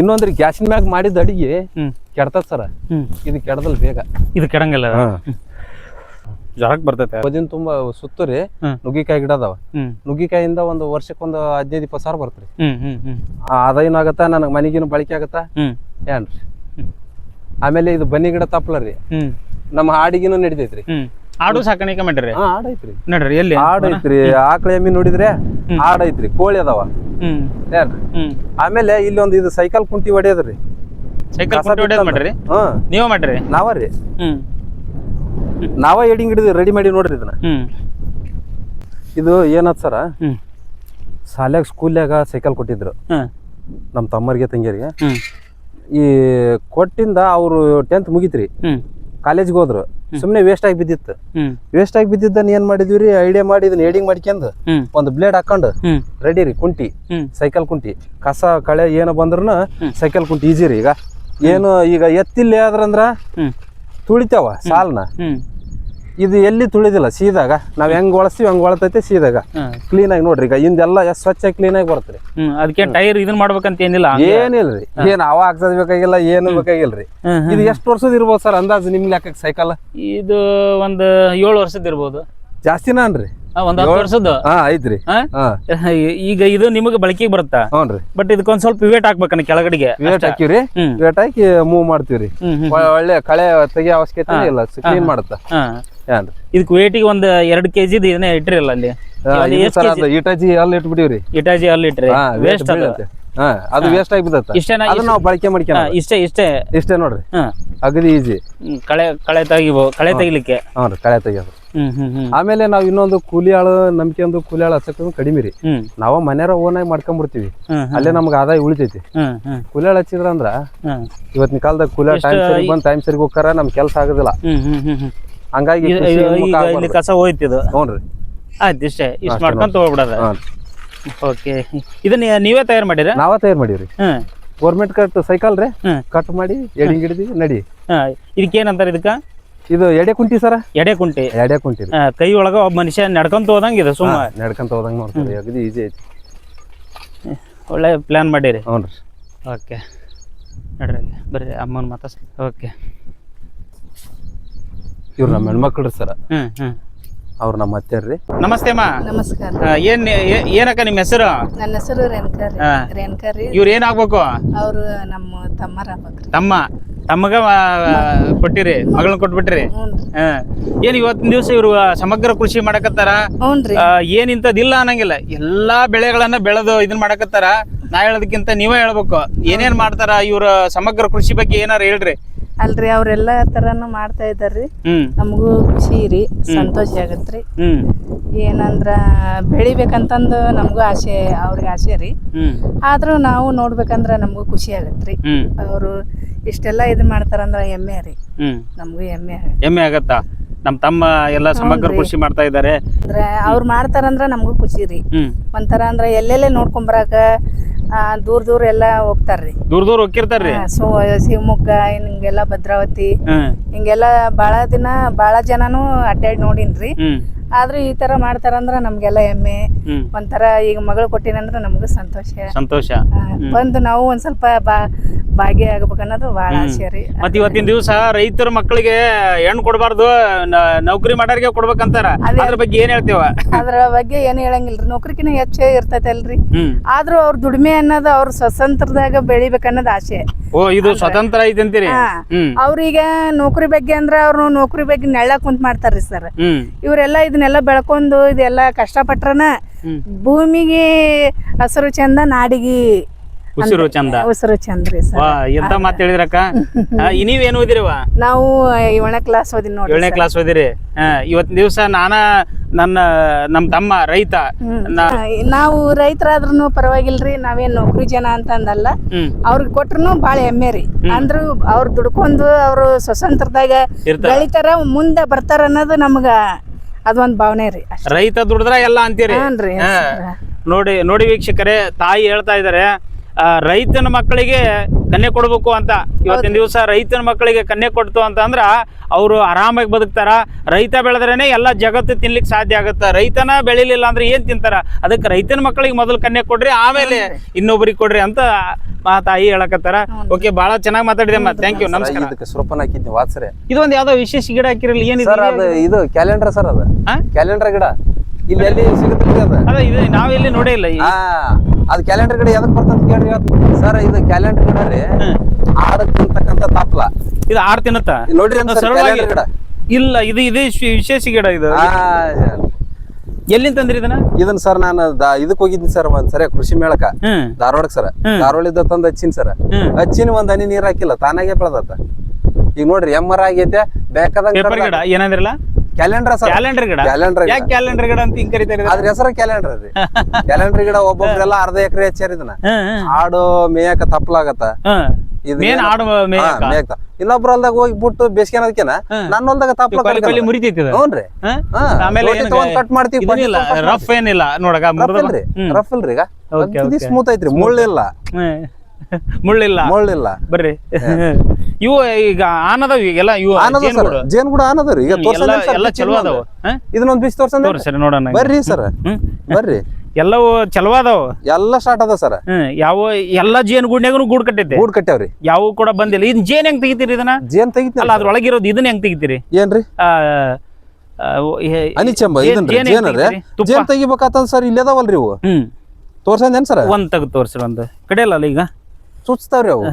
ಇನ್ನೊಂದ್ರಿ ಗ್ಯಾಸಿನ ಮ್ಯಾಗ ಮಾಡಿದ ಅಡಿಗೆ ಕೆಡ್ತದ ಸರ. ಇದು ಕೆಡದಲ್ ಬೇಗ. ಇದು ಕೆಡಂಗಿಲ್ಲ ಜರಕ್ ಬರ್ತೈತೆ. ಬದಿನ ತುಂಬಾ ಸುತ್ತು ರೀ ಹ್ಮ್. ನುಗ್ಗಿಕಾಯಿ ಗಿಡ ಅದಾವ. ನುಗ್ಗಿಕಾಯಿಂದ ಒಂದು ವರ್ಷಕ್ಕೊಂದು ಹದಿನೈದು ಇಪ್ಪತ್ತು ಸಾವಿರ ಬರ್ತ್ರಿ ಆಗತ್ತ ನನಗೆ ಮನೆಗೇನು ಬಳಕೆ ಆಗತ್ತ? ಏನ್ರಿ? ಆಮೇಲೆ ಇದು ಬನ್ನಿ ಗಿಡ ತಪ್ಪಲ ರೀ ನಮ್ಮ ಹಾಡಿಗಿನೂ ನಡಿತೈತ್ರಿ ಆಡು ಸಾಕಾಣಿಕೆ ಮಾಡಿರಿ ಹಾ ಆಡ್ ಐತ್ರಿ. ನಡ್ರಿ ಎಲ್ಲಿ? ಆಡ್ ಐತ್ರಿ. ಆಕಳ ಎಮ್ಮಿ ನೋಡಿದ್ರೆ ಆಡೈತ್ರಿ ಐತ್ರಿ ಕೋಳಿ ಅದಾವ. ಆಮೇಲೆ ಇಲ್ಲಿ ಒಂದು ಇದು ಸೈಕಲ್ ಕುಂಟಿ ಹೊಡೆಯದ್ರಿ. ಸೈಕಲ್ ಕುಂಟಿ ಹೊಡ್ಯೋದ್. ಮಾಡ್ರಿ? ಹಾ. ನೀವ ಮಾಡ್ರಿ? ನಾವ ರೀ ನಾವ ಎಡಿಂಗ್ ಹಿಡಿದು ರೆಡಿ ಮಾಡಿ ನೋಡ್ರಿ ಇದನ್ನ. ಇದು ಏನತ್ ಸರ? ಶಾಲ್ಯಾಗ ಸ್ಕೂಲ್ಯಾಗ ಸೈಕಲ್ ಕೊಟ್ಟಿದ್ರು. ನಮ್ಮ ತಮ್ಮರಿಗೆ ತಂಗಿಯರಿಗೆ. ಈ ಕೊಟ್ಟಿಂದ ಅವರು ಟೆಂತ್ ಮುಗಿತ್ರಿ. ಕಾಲೇಜ್ಗೆ ಹೋದ್ರು. ಸುಮ್ಮನೆ ವೇಸ್ಟ್ ಆಗಿ ಬಿದ್ದಿತ್ತು. ವೇಸ್ಟ್ ಆಗಿ ಬಿದ್ದಿದ್ದನ್ನ ಏನ್ ಮಾಡಿದ್ವಿ ರೀ ಐಡಿಯಾ ಮಾಡಿ ಇದನ್ನ ಏಡಿಂಗ್ ಮಾಡ್ಕೊಂಡು ಒಂದು ಬ್ಲೇಡ್ ಹಾಕೊಂಡು ರೆಡಿ ರೀ ಕುಂಟಿ. ಸೈಕಲ್ ಕುಂಟಿ. ಕಸ ಕಳೆ ಏನು ಬಂದ್ರು ಸೈಕಲ್ ಕುಂಟಿ ಈಜಿ ರೀ ಈಗ. ಏನು ಈಗ ಎತ್ತಿಲ್ಲ ಯಾವ್ದ್ರಂದ್ರ ತುಳಿತಾವ ಸಾಲ್ನ. ಇದು ಎಲ್ಲಿ ತುಳಿದಿಲ್ಲ ಸೀದಾಗ. ನಾವ್ ಹೆಂಗ್ ಒಳಸ್ತೀವಿ ಹಂಗ್ ಒಳತೈತೆ ಸೀದಾಗ. ಕ್ಲೀನ್ ಆಗಿ ನೋಡ್ರಿ ಈಗ ಹಿಂದೆಲ್ಲ ಎಷ್ಟು ಸ್ವಚ್ಛ ಕ್ಲೀನ್ ಆಗಿ ಬರ್ತರಿ ಹ್ಮ್ ಅದಕ್ಕೆ ಟೈರ್ ಇದನ್ನ ಮಾಡ್ಬೇಕಂತ ಏನಿಲ್ಲ ಏನಿಲ್ರಿ ಏನ್ ಅವ ಹಾಕ್ಸದ್ ಬೇಕಾಗಿಲ್ಲ ಏನು ಬೇಕಾಗಿಲ್ರಿ. ಇದು ಎಷ್ಟು ವರ್ಷದ ಇರ್ಬೋದು ಸರ್ ಅಂದಾಜು ನಿಮ್ ಲೆಕ್ಕ ಸೈಕಲ್ ಇದು ಒಂದ್ ಏಳು ವರ್ಷದ ಇರ್ಬೋದು. ಜಾಸ್ತಿನ ಅನ್ರಿ ಒಂದ್ ಹತ್ತು ಹಾ ಐತ್ರಿ. ಈಗ ಇದು ನಿಮಗೆ ಬಳಕೆಗೆ ಬರುತ್ತಾ? ಹ್ಞೂನ್ರಿ. ಬಟ್ ಇದಕ್ಕೊಂದ್ ಸ್ವಲ್ಪ ವೇಟ್ ಹಾಕ್ಬೇಕನ್ನ ಕೆಳಗಡೆಗೆ. ವೇಟ್ ಹಾಕಿವ್ರಿ ವೇಟ್ ಹಾಕಿ ಮೂವ್ ಮಾಡ್ತೀವ್ರಿ. ಒಳ್ಳೆ ಕಳೆ ತೆಗಿಯೋ ಅವಶ್ಯಕತೆ ಇಲ್ಲ ಕ್ಲೀನ್ ಮಾಡುತ್ತ? ಏನ್ರಿ ಇದಕ್ಕೆ ವೇಟಿಗೆ ಒಂದ್ ಎರಡ್ ಕೆಜಿ ಇದನ್ನೇ ಇಟ್ಟಿರಲ್ಲ ಅಲ್ಲಿ. ಇಟಾಜಿ ಅಲ್ಲಿ ಇಟ್ಬಿಟ್ಟಿವ್ರಿ. ಇಟಾಜಿ ಅಲ್ಲಿ ಇಟ್ರಿ. ವೇಸ್ಟ್ ಅದು. ಹಾ ಅದು ವೇಸ್ಟ್ ಆಗಿ ಬಿದ್ದತ್ತ ಇಷ್ಟೇನಾ ಅದನ್ನ ನಾವು ಬಳಕೆ ಮಾಡ್ಕೊಂಡು ಇಷ್ಟೇ ಇಷ್ಟೇ. ಇಷ್ಟೇ ನೋಡ್ರಿ. ಅಗದಿ ಈಜಿ ಕಳೆ ಕಳೆ ತೆಗಿಬೋ ಕಳೆ ತೆಗಿಲಿಕ್ಕೆ. ಹ್ಞೂ ರೀ ಕಳೆ ತೆಗಿಯೋದು. ಆಮೇಲೆ ನಾವು ಇನ್ನೊಂದು ಕೂಲಿ ಆಳು ನಂಬಿಕೆಂದು ಕೂಲಿ ಆಳು ಹಚ್ಚಕ್ಕೆ ಕಡಿಮೆ ರೀ. ನಾವ ಮನೆಯವ್ರ ಆಗಿ ಮಾಡ್ಕೊಂಡ್ಬಿಡ್ತೀವಿ ಅಲ್ಲೇ ನಮ್ಗೆ ಆದಾಯ ಉಳಿತೈತಿ. ಕೂಲಿ ಆಳು ಹಚ್ಚಿದ್ರ ಅಂದ್ರ ಇವತ್ತಿನ ಕಾಲದಾಗ ಕೂಲಿ ಟೈಮ್ ಸರಿ ಬಂದ್ ಟೈಮ್ ಸರಿ ಹೋಗ್ತಾರ ನಮ್ ಕೆಲಸ ಆಗೋದಿಲ್ಲ. ಹಂಗಾಗಿ ಇದು- ಕೃಷಿ ಇದು ಈಗ ಆಗ್ಬಾರ್ದು. ಇಲ್ಲಿ ಕಸ ಹೋಯ್ತಿದು. ಹ್ಞೂನ್ರಿ. ಆಯ್ತು ಇಷ್ಟೇ. ಇಷ್ಟು ಮಾಡ್ಕೊಂಡು ಹೋಗ್ಬಿಡೋದ. ಹಾ. ಓಕೆ. ಇದನ್ನ ನೀವೇ ತಯಾರು ಮಾಡಿರ? ನಾವೇ ತಯಾರು ಮಾಡೀವ್ರಿ. ಹ್ಮ್ ಗೌರ್ಮೆಂಟ್ ಕಟ್ ಸೈಕಲ್ ರೀ. ಹ್ಮ್ ಕಟ್ ಮಾಡಿ ಎಡಿ ಹಿಡಿದು ನಡಿ. ಹಾ. ಇದಕ್ಕೆ ಏನಂತಾರೆ ಇದಕ್ಕ? ಇದು ಎಡೆ ಕುಂಟಿ ಸರ? ಎಡೆ ಕುಂಟಿ. ಎಡೆ ಕುಂಟಿ ರೀ. ಆ, ಕೈ ಒಳಗ ಒಬ್ಬ ಮನುಷ್ಯ ನಡ್ಕೊಂತ ಹೋದಂಗೆ ಇದು ಸುಮ್ಮ. ನಡ್ಕೊಂತ ಹೋದಂಗ ನೋಡ್ತೀವಿ ಅಗದಿ ಈಜಿ ಐತಿ. ಒಳ್ಳೆ ಪ್ಲ್ಯಾನ್ ಮಾಡಿರಿ. ಹ್ಞೂನ್ರಿ. ಓಕೆ. ನಡ್ರಿ ಅಲ್ಲಿ ಬರ್ರಿ ಅಮ್ಮನ ಮಾತಾಡ್ಸಿ. ಓಕೆ. ಇವ್ರು ನಮ್ಮ ಹೆಣ್ಮಕ್ಳು ಸರ. ಹ್ಮ್ ಹ್ಮ್. ಅವ್ರು ನಮ್ಮ ಅತ್ತೆರ್ರಿ ನಮಸ್ತೆ ಅಮ್ಮ. ನಮಸ್ಕಾರ. ಆ, ಏನ್ ಏ- ಏನಕ್ಕ ನಿಮ್ಮ ಹೆಸರು? ನನ್ನ ಹೆಸರು ರೇಣುಕಾ ರೀ. ಹಾ. ರೇಣುಕಾ ರೀ. ಇವ್ರು ಏನಾಗ್ಬೇಕು ಅವರು ನಮ್ಮ ತಮ್ಮರ ಆಗ್ಬೇಕ್ರಿ. ತಮ್ಮ. ತಮ್ಮಗ ಆ, ಕೊಟ್ಟಿರಿ. ಮಗಳನ್ನ ಕೊಟ್ಬಿಟ್ರಿ. ಹಾ. ಏನ್ ಇವತ್ತಿನ ದಿವಸ ಇವ್ರು ಸಮಗ್ರ ಕೃಷಿ ಮಾಡಕತ್ತಾರ? ಏನಿಂತದಿಲ್ಲ ರೀ. ಆ, ಏನ್ ಇಂಥದ್ದಿಲ್ಲ ಅನ್ನಂಗಿಲ್ಲ. ಎಲ್ಲಾ ಬೆಳೆಗಳನ್ನ ಬೆಳೆದು ಇದನ್ನ ಮಾಡಕತ್ತಾರ. ನಾ ಹೇಳೋದಕ್ಕಿಂತ ನೀವೇ ಹೇಳ್ಬೇಕು. ಏನೇನ್ ಮಾಡ್ತಾರ ಇವ್ರ ಸಮಗ್ರ ಕೃಷಿ ಬಗ್ಗೆ ಏನಾರ ಹೇಳ್ರಿ. ಅಲ್ರಿ ಅವ್ರೆಲ್ಲ ತರಾನು ಮಾಡ್ತಾ ಇದ್ದಾರ್ರಿ ಹ್ಮ್. ನಮಗೂ ಖುಷಿ ರೀ ಸಂತೋಷ ಆಗತ್ರಿ. ಹ್ಮ್. ಏನಂದ್ರ ಬೆಳಿಬೇಕಂತಂದು ನಮಗೂ ಆಸೆ ಅವ್ರಿಗೆ ಆಸೆ ರೀ. ಹ್ಮ್. ಆದ್ರೂ ನಾವು ನೋಡ್ಬೇಕಂದ್ರ ನಮಗೂ ಖುಷಿ ಆಗತ್ರಿ. ಹ್ಮ್. ಅವರು ಇಷ್ಟೆಲ್ಲ ಇದು ಮಾಡ್ತಾರಂದ್ರ ಹೆಮ್ಮೆ ರೀ. ಹ್ಮ್. ನಮಗೂ ಹೆಮ್ಮೆ ಹೆಮ್ಮೆ ಆಗತ್ತಾ? ನಮ್ ತಮ್ಮ ಎಲ್ಲ ಸಮಗ್ರ. ಕೃಷಿ ಮಾಡ್ತಾ ಇದ್ದಾರೆ ಅಂದ್ರೆ ಅವ್ರು ಮಾಡ್ತಾರಂದ್ರ ನಮಗೂ ಖುಷಿ ರೀ. ಹ್ಮ್. ಒಂಥರ ಅಂದ್ರ ಎಲ್ಲೆಲ್ಲೇ ನೋಡ್ಕೊಂಬರಾಕ ದೂರ ದೂರ ಎಲ್ಲ ಹೋಗ್ತಾರ್ರಿ. ದೂರ ದೂರ ಹೋಗಿರ್ತಾರ್ರಿ ಸೊ ಶಿವಮೊಗ್ಗ ಹಿಂಗೆಲ್ಲ ಭದ್ರಾವತಿ ಹಿಂಗೆಲ್ಲಾ ಹಿಂಗೆಲ್ಲ ದಿನಾ ಬಹಳ ಜನನು ಅಡ್ಡಾಡಿ ನೋಡಿನ್ರಿ. ಹ್ಮ್. ಆದ್ರೆ ಈ ತರ ಮಾಡ್ತಾರ ಮಾಡ್ತಾರಂದ್ರ ನಮ್ಗೆಲ್ಲ ಹೆಮ್ಮೆ. ಹ್ಮ್. ಒಂಥರ ಈಗ ಮಗಳು ಕೊಟ್ಟಿನಂದ್ರ ನಮಗೂ ಸಂತೋಷ. ಸಂತೋಷ. ಆ, ಬಂದು ನಾವು ಒಂದ್ ಸ್ವಲ್ಪ ಬಾ ಭಾಗಿಯಾಗಬೇಕನ್ನೋದು ಬಹಳ ಆಸೆ ರೀ. ಮತ್ ಇವತ್ತಿನ ದಿವಸ ರೈತರ ಮಕ್ಕಳಿಗೆ ಹೆಣ್ಣು ಕೊಡಬಾರ್ದು ನೌಕರಿ ಮಾಡೋರಿಗೆ ಕೊಡ್ಬೇಕಂತಾರ. ಅದೇ. ಅದ್ರ ಬಗ್ಗೆ ಏನ್ ಹೇಳ್ತೇವ? ಅದ್ರ ಬಗ್ಗೆ ಏನು ಹೇಳಂಗಿಲ್ರಿ ನೌಕರಿಕಿನ ಹೆಚ್ಚೇ ಇರ್ತೈತಲ್ರಿ. ಹ್ಮ್. ಆದ್ರೂ ಅವ್ರ ದುಡಿಮೆ ಅನ್ನೋದು ಅವ್ರ ಸ್ವತಂತ್ರದಾಗ ಬೆಳಿಬೇಕನ್ನೋದು ಆಸೆ. ಓ ಇದು ಸ್ವತಂತ್ರ ಐತಿ ಅಂತೀರಿ ಹಾ. ಹ್ಮ್. ಅವ್ರೀಗ ನೌಕರಿ ಬಗ್ಗೆ ಅಂದ್ರ ಅವ್ರು ನೌಕರಿ ಬಗ್ಗೆ ನೆಳ್ಳ ಕುಂತ ಮಾಡ್ತಾರ್ರಿ ಸರ್. ಹ್ಮ್. ಇವರೆಲ್ಲ ಇದನ್ನೆಲ್ಲ ಬೆಳ್ಕೊಂಡು ಇದೆಲ್ಲ ಕಷ್ಟಪಟ್ರನ. ಭೂಮಿಗೆ ಹಸಿರು ಚಂದ ನಾಡಿಗೆ. ಉಸಿರು ಚಂದ. ಉಸಿರು ಚಂದ್ರಿ ರೀ ಸರ್. ವಾ ಎಂತ ಮಾತ್ ಹೇಳಿದ್ರಕ್ಕ? ನೀವೇನು ಓದಿರಿವ ನಾವು ಏಳನೇ ಕ್ಲಾಸ್ ಓದಿನ ನೋಡಿ ಏಳನೇ ಕ್ಲಾಸ್ ಓದಿರಿ. ಹಾ ಇವತ್ತಿನ ದಿವಸ ನಾನ ನನ್ನ ನಮ್ ತಮ್ಮ ರೈತ ನಾವು ರೈತರಾದ್ರೂ ಪರವಾಗಿಲ್ರಿ ನಾವೇನ್ ನೌಕರಿ ಜನ ಅಂತ ಅಂದಲ್ಲ ಹ್ಮ್. ಅವ್ರಿಗೆ ಕೊಟ್ರು ಬಾಳ ಹೆಮ್ಮೆ ರೀ. ಅಂದ್ರು ಅವ್ರು ದುಡ್ಕೊಂಡು ಅವರು ಸ್ವತಂತ್ರದಾಗ. ಬೆಳಿತಾರ ಮುಂದೆ ಬರ್ತಾರ ಅನ್ನೋದು ನಮ್ಗ ಅದೊಂದ್ ಭಾವನೆ ರೀ ರೈತ ದುಡಿದ್ರ ಎಲ್ಲ ಅಂತೀರಿ. ನೋಡಿ ನೋಡಿ ವೀಕ್ಷಕರೇ ತಾಯಿ ಹೇಳ್ತಾ ಇದಾರೆ ರೈತನ ಮಕ್ಕಳಿಗೆ ಕನ್ಯೆ ಕೊಡ್ಬೇಕು ಅಂತ. ಇವತ್ತಿನ ದಿವಸ ರೈತನ ಮಕ್ಕಳಿಗೆ ಕನ್ಯೆ ಕೊಡ್ತು ಅಂತ ಅಂದ್ರ ಅವರು ಆರಾಮಾಗಿ ಬದುಕ್ತಾರ. ರೈತ ಬೆಳೆದ್ರೇನೆ ಎಲ್ಲ ಜಗತ್ತು ತಿನ್ಲಿಕ್ಕೆ ಸಾಧ್ಯ ಆಗುತ್ತೆ. ರೈತನ ಬೆಳಿಲಿಲ್ಲ ಅಂದ್ರೆ ಏನ್ ತಿಂತಾರ? ಅದಕ್ಕೆ ರೈತನ ಮಕ್ಕಳಿಗೆ ಮೊದಲು ಕನ್ಯೆ ಕೊಡ್ರಿ ಆಮೇಲೆ ಇನ್ನೊಬ್ರಿಗೆ ಕೊಡ್ರಿ ಅಂತ ಮಾ ತಾಯಿ ಹೇಳಕತ್ತಾರ. ಓಕೆ ಬಹಳ ಚೆನ್ನಾಗಿ ಮಾತಾಡಿದೆಮ್ಮ ಥ್ಯಾಂಕ್ ಯು ನಮಸ್ಕಾರ. ಇದಕ್ಕೆ ಹಾಕಿದ್ನಿ ವಾತ್ಸರೆ ಇದೊಂದು ಯಾವ್ದೋ ವಿಶೇಷ ಗಿಡ ಹಾಕಿರಲಿ ಏನಿದೆ? ಸರ್ ಇದು ಕ್ಯಾಲೆಂಡರ್ ಸರ್ ಅದು? ಕ್ಯಾಲೆಂಡರ್ ಗಿಡ. ಇಲ್ಲಿ ಎಲ್ಲಿ ಸಿಗುತ್ತೆ ಅದು? ಅದ ಇದು ನಾವೆಲ್ಲಿ ನೋಡೇ ಇಲ್ಲ ಈ- ಹಾ ಅದು ಕ್ಯಾಲೆಂಡರ್ ಕಡೆ ಎದಕ್ ಬರ್ತಂತ ಕೇಳ್ರಿ ಇವತ್ತು ಸರ್ ಇದು ಕ್ಯಾಲೆಂಡರ್ ಕಡೆ ರೀ ಆಡಕ್ ತಿಂತಕ್ಕಂತ ತಪ್ಲ. ಇದು ಆರ್ ತಿನ್ನತ್ತ? ಇಲ್ಲಿ ನೋಡ್ರಿ ಅಂತ ಸರಳವಾಗಿ ಕ್ಯಾಲೆಂಡರ್ ಗಿಡ ಇಲ್ಲ ಇದು ಇದೇ ವಿಶ್- ವಿಶೇಷ ಗಿಡ ಇದು. ಆ, ಎಲ್ಲಿಂದ ತಂದ್ರಿ ಇದನ್ನ? ಇದನ್ ಸರ್ ನಾನು ದ- ಇದಕ್ ಹೋಗಿದ್ದೀನಿ ಸರ್ ಒಂದ್ ಸರಿ ಕೃಷಿ ಮೇಳಕ ಹ್ಮ್. ಧಾರವಾಡಕ್ ಸರ್. ಹ್ಮ್. ತಂದ ತಂದ್ ಹಚ್ಚಿನ ಸರ್. ಹ್ಮ್. ಹಚ್ಚಿನ ಒಂದ್ ಹನಿ ನೀರ್ ಹಾಕಿಲ್ಲ ತಾನಾಗೆ ಬೆಳೆದತ್ತ ಈಗ ನೋಡ್ರಿ ಎಮ್ಮರ ಆಗೈತೆ ಪೇಪರ್ ಗಿಡ ಬೇಕಾದಂಗ ಏನಂದ್ರಲ್ಲ? Calendar sir. ಕ್ಯಾಲೆಂಡರ್ ಗಿಡ? ಕ್ಯಾಲೆಂಡರ್ ಯಾಕೆ ಕ್ಯಾಲೆಂಡರ್ ಗಿಡ ಅಂತ ಹಿಂಗ್ ಕರಿತಾರೆ? ಅದ್ರ ಹೆಸರ ಕ್ಯಾಲೆಂಡರ್ ರೀ. ಕ್ಯಾಲೆಂಡರ್ ಗಿಡ ಒಬ್ಬೊಬ್ರೆಲ್ಲ ಅರ್ಧ ಎಕರೆ ಹಚ್ಚಾರ ಇದನ್ನ. ಆಡು ಮೇಯಕ ತಪ್ಪಲಾಗತ್ತ ಮೇನ್ ಆಡು ಮೇಯಕ. ಇನ್ನೊಬ್ರ ಹೊಲ್ದಾಗ ಹೋಗಿ ಬಿಟ್ಟು ಬೇಸ್ಕೇನ ಅನ್ನೋದಕ್ಕೆನ ನನ್ನ ಹೊಲ್ದಾಗ ಕಲಿ ಮುರಿತೈತಿ. ಹ್ಞೂನ್ರಿ. ಆಮೇಲೆ ಕಟ್ ಮಾಡ್ತೀವಿ, ರಫ್ ಏನಿಲ್ಲ ನೋಡಕ ರಫ್ ರಫ್ ಇಲ್ರಿ ಈಗ. ಸ್ಮೂತ್ ಐತ್ರಿ ಮುಳ್ಳಿಲ್ಲ. ಮುಳ್ಳಿಲ್ಲ. ಮುಳ್ಳಿಲ್ಲ. ಬರ್ರಿ. ಇವು ಈಗ ಆನದವ್ ಈಗೆಲ್ಲ ಇವು ಆನದ ಸರ್ ಜೇನುಗೂಡು. ಜೇನ್ ಕೂಡ ಆನದ ರೀ ಈಗ ಹ್ಮ್, ತೋರ್ಸಂದೇನ್ ಎಲ್ಲ ಚಲೋ? ಅದಾವ. ಹಾ? ಇದನ್ನೊಂದ್ ತೋರ್ಸಂದ ತೋರ್ಸರಿ ನೋಡೋಣ ಬರ್ರಿ ಸರ್ ಹ್ಮ್? ಬರ್ರಿ. ಎಲ್ಲವೂ ಚಲೋ ಅದಾವ. ಎಲ್ಲ ಸ್ಟಾರ್ಟ್ ಅದ ಸರ್. ಹ್ಮ್ ಯಾವ ಎಲ್ಲ ಜೇನು ಗೂಡ್ನ್ಯಾಗನು ಗೂಡ್ ಕಟ್ಟೈತೆ. ಗೂಡ್ ಕಟ್ಟಾವ್ರಿ ಯಾವ ಕೂಡ ಬಂದಿಲ್ಲ. ಇದ್ ಜೇನ್ ಹೆಂಗ್ ತೆಗಿತೀರಿ ಇದನ್ನ? ಜೇನ್ ತೆಗಿತೀನಿ ಅಲ್ಲ ಅದ್ರೊಳಗಿರೋದು ಇದನ್ನ ಹೆಂಗ್ ತೆಗಿತೀರಿ? ಏನ್ರಿ? ಆ, ಆ, ಏ- ಅನಿಚಂಬ ಜೇನ್- ಇದನ್ರಿ ಜೇನ್ ಹೆಂಗ್ ಜೇನ್ ರೀ ತೆಗಿತೀರಿ? ತುಪ್ಪ. ಜೇನ್ ತೆಗಿಬೇಕಾತಂದ್ ಸರ್ ಇಲ್ಲೇ ಅದಾವಲ್ರಿ ಇವು. ಹ್ಮ್. ತೋರ್ಸಂದೇನ್ ಸರ್? ಒಂದ್ ತೆಗ್ದು ತೋರ್ಸ್ರಿ ಒಂದು. ಕಡೆಯಲ್ಲ ಈಗ? ಚುಚ್ತಾವ್ರಿ ಅವು.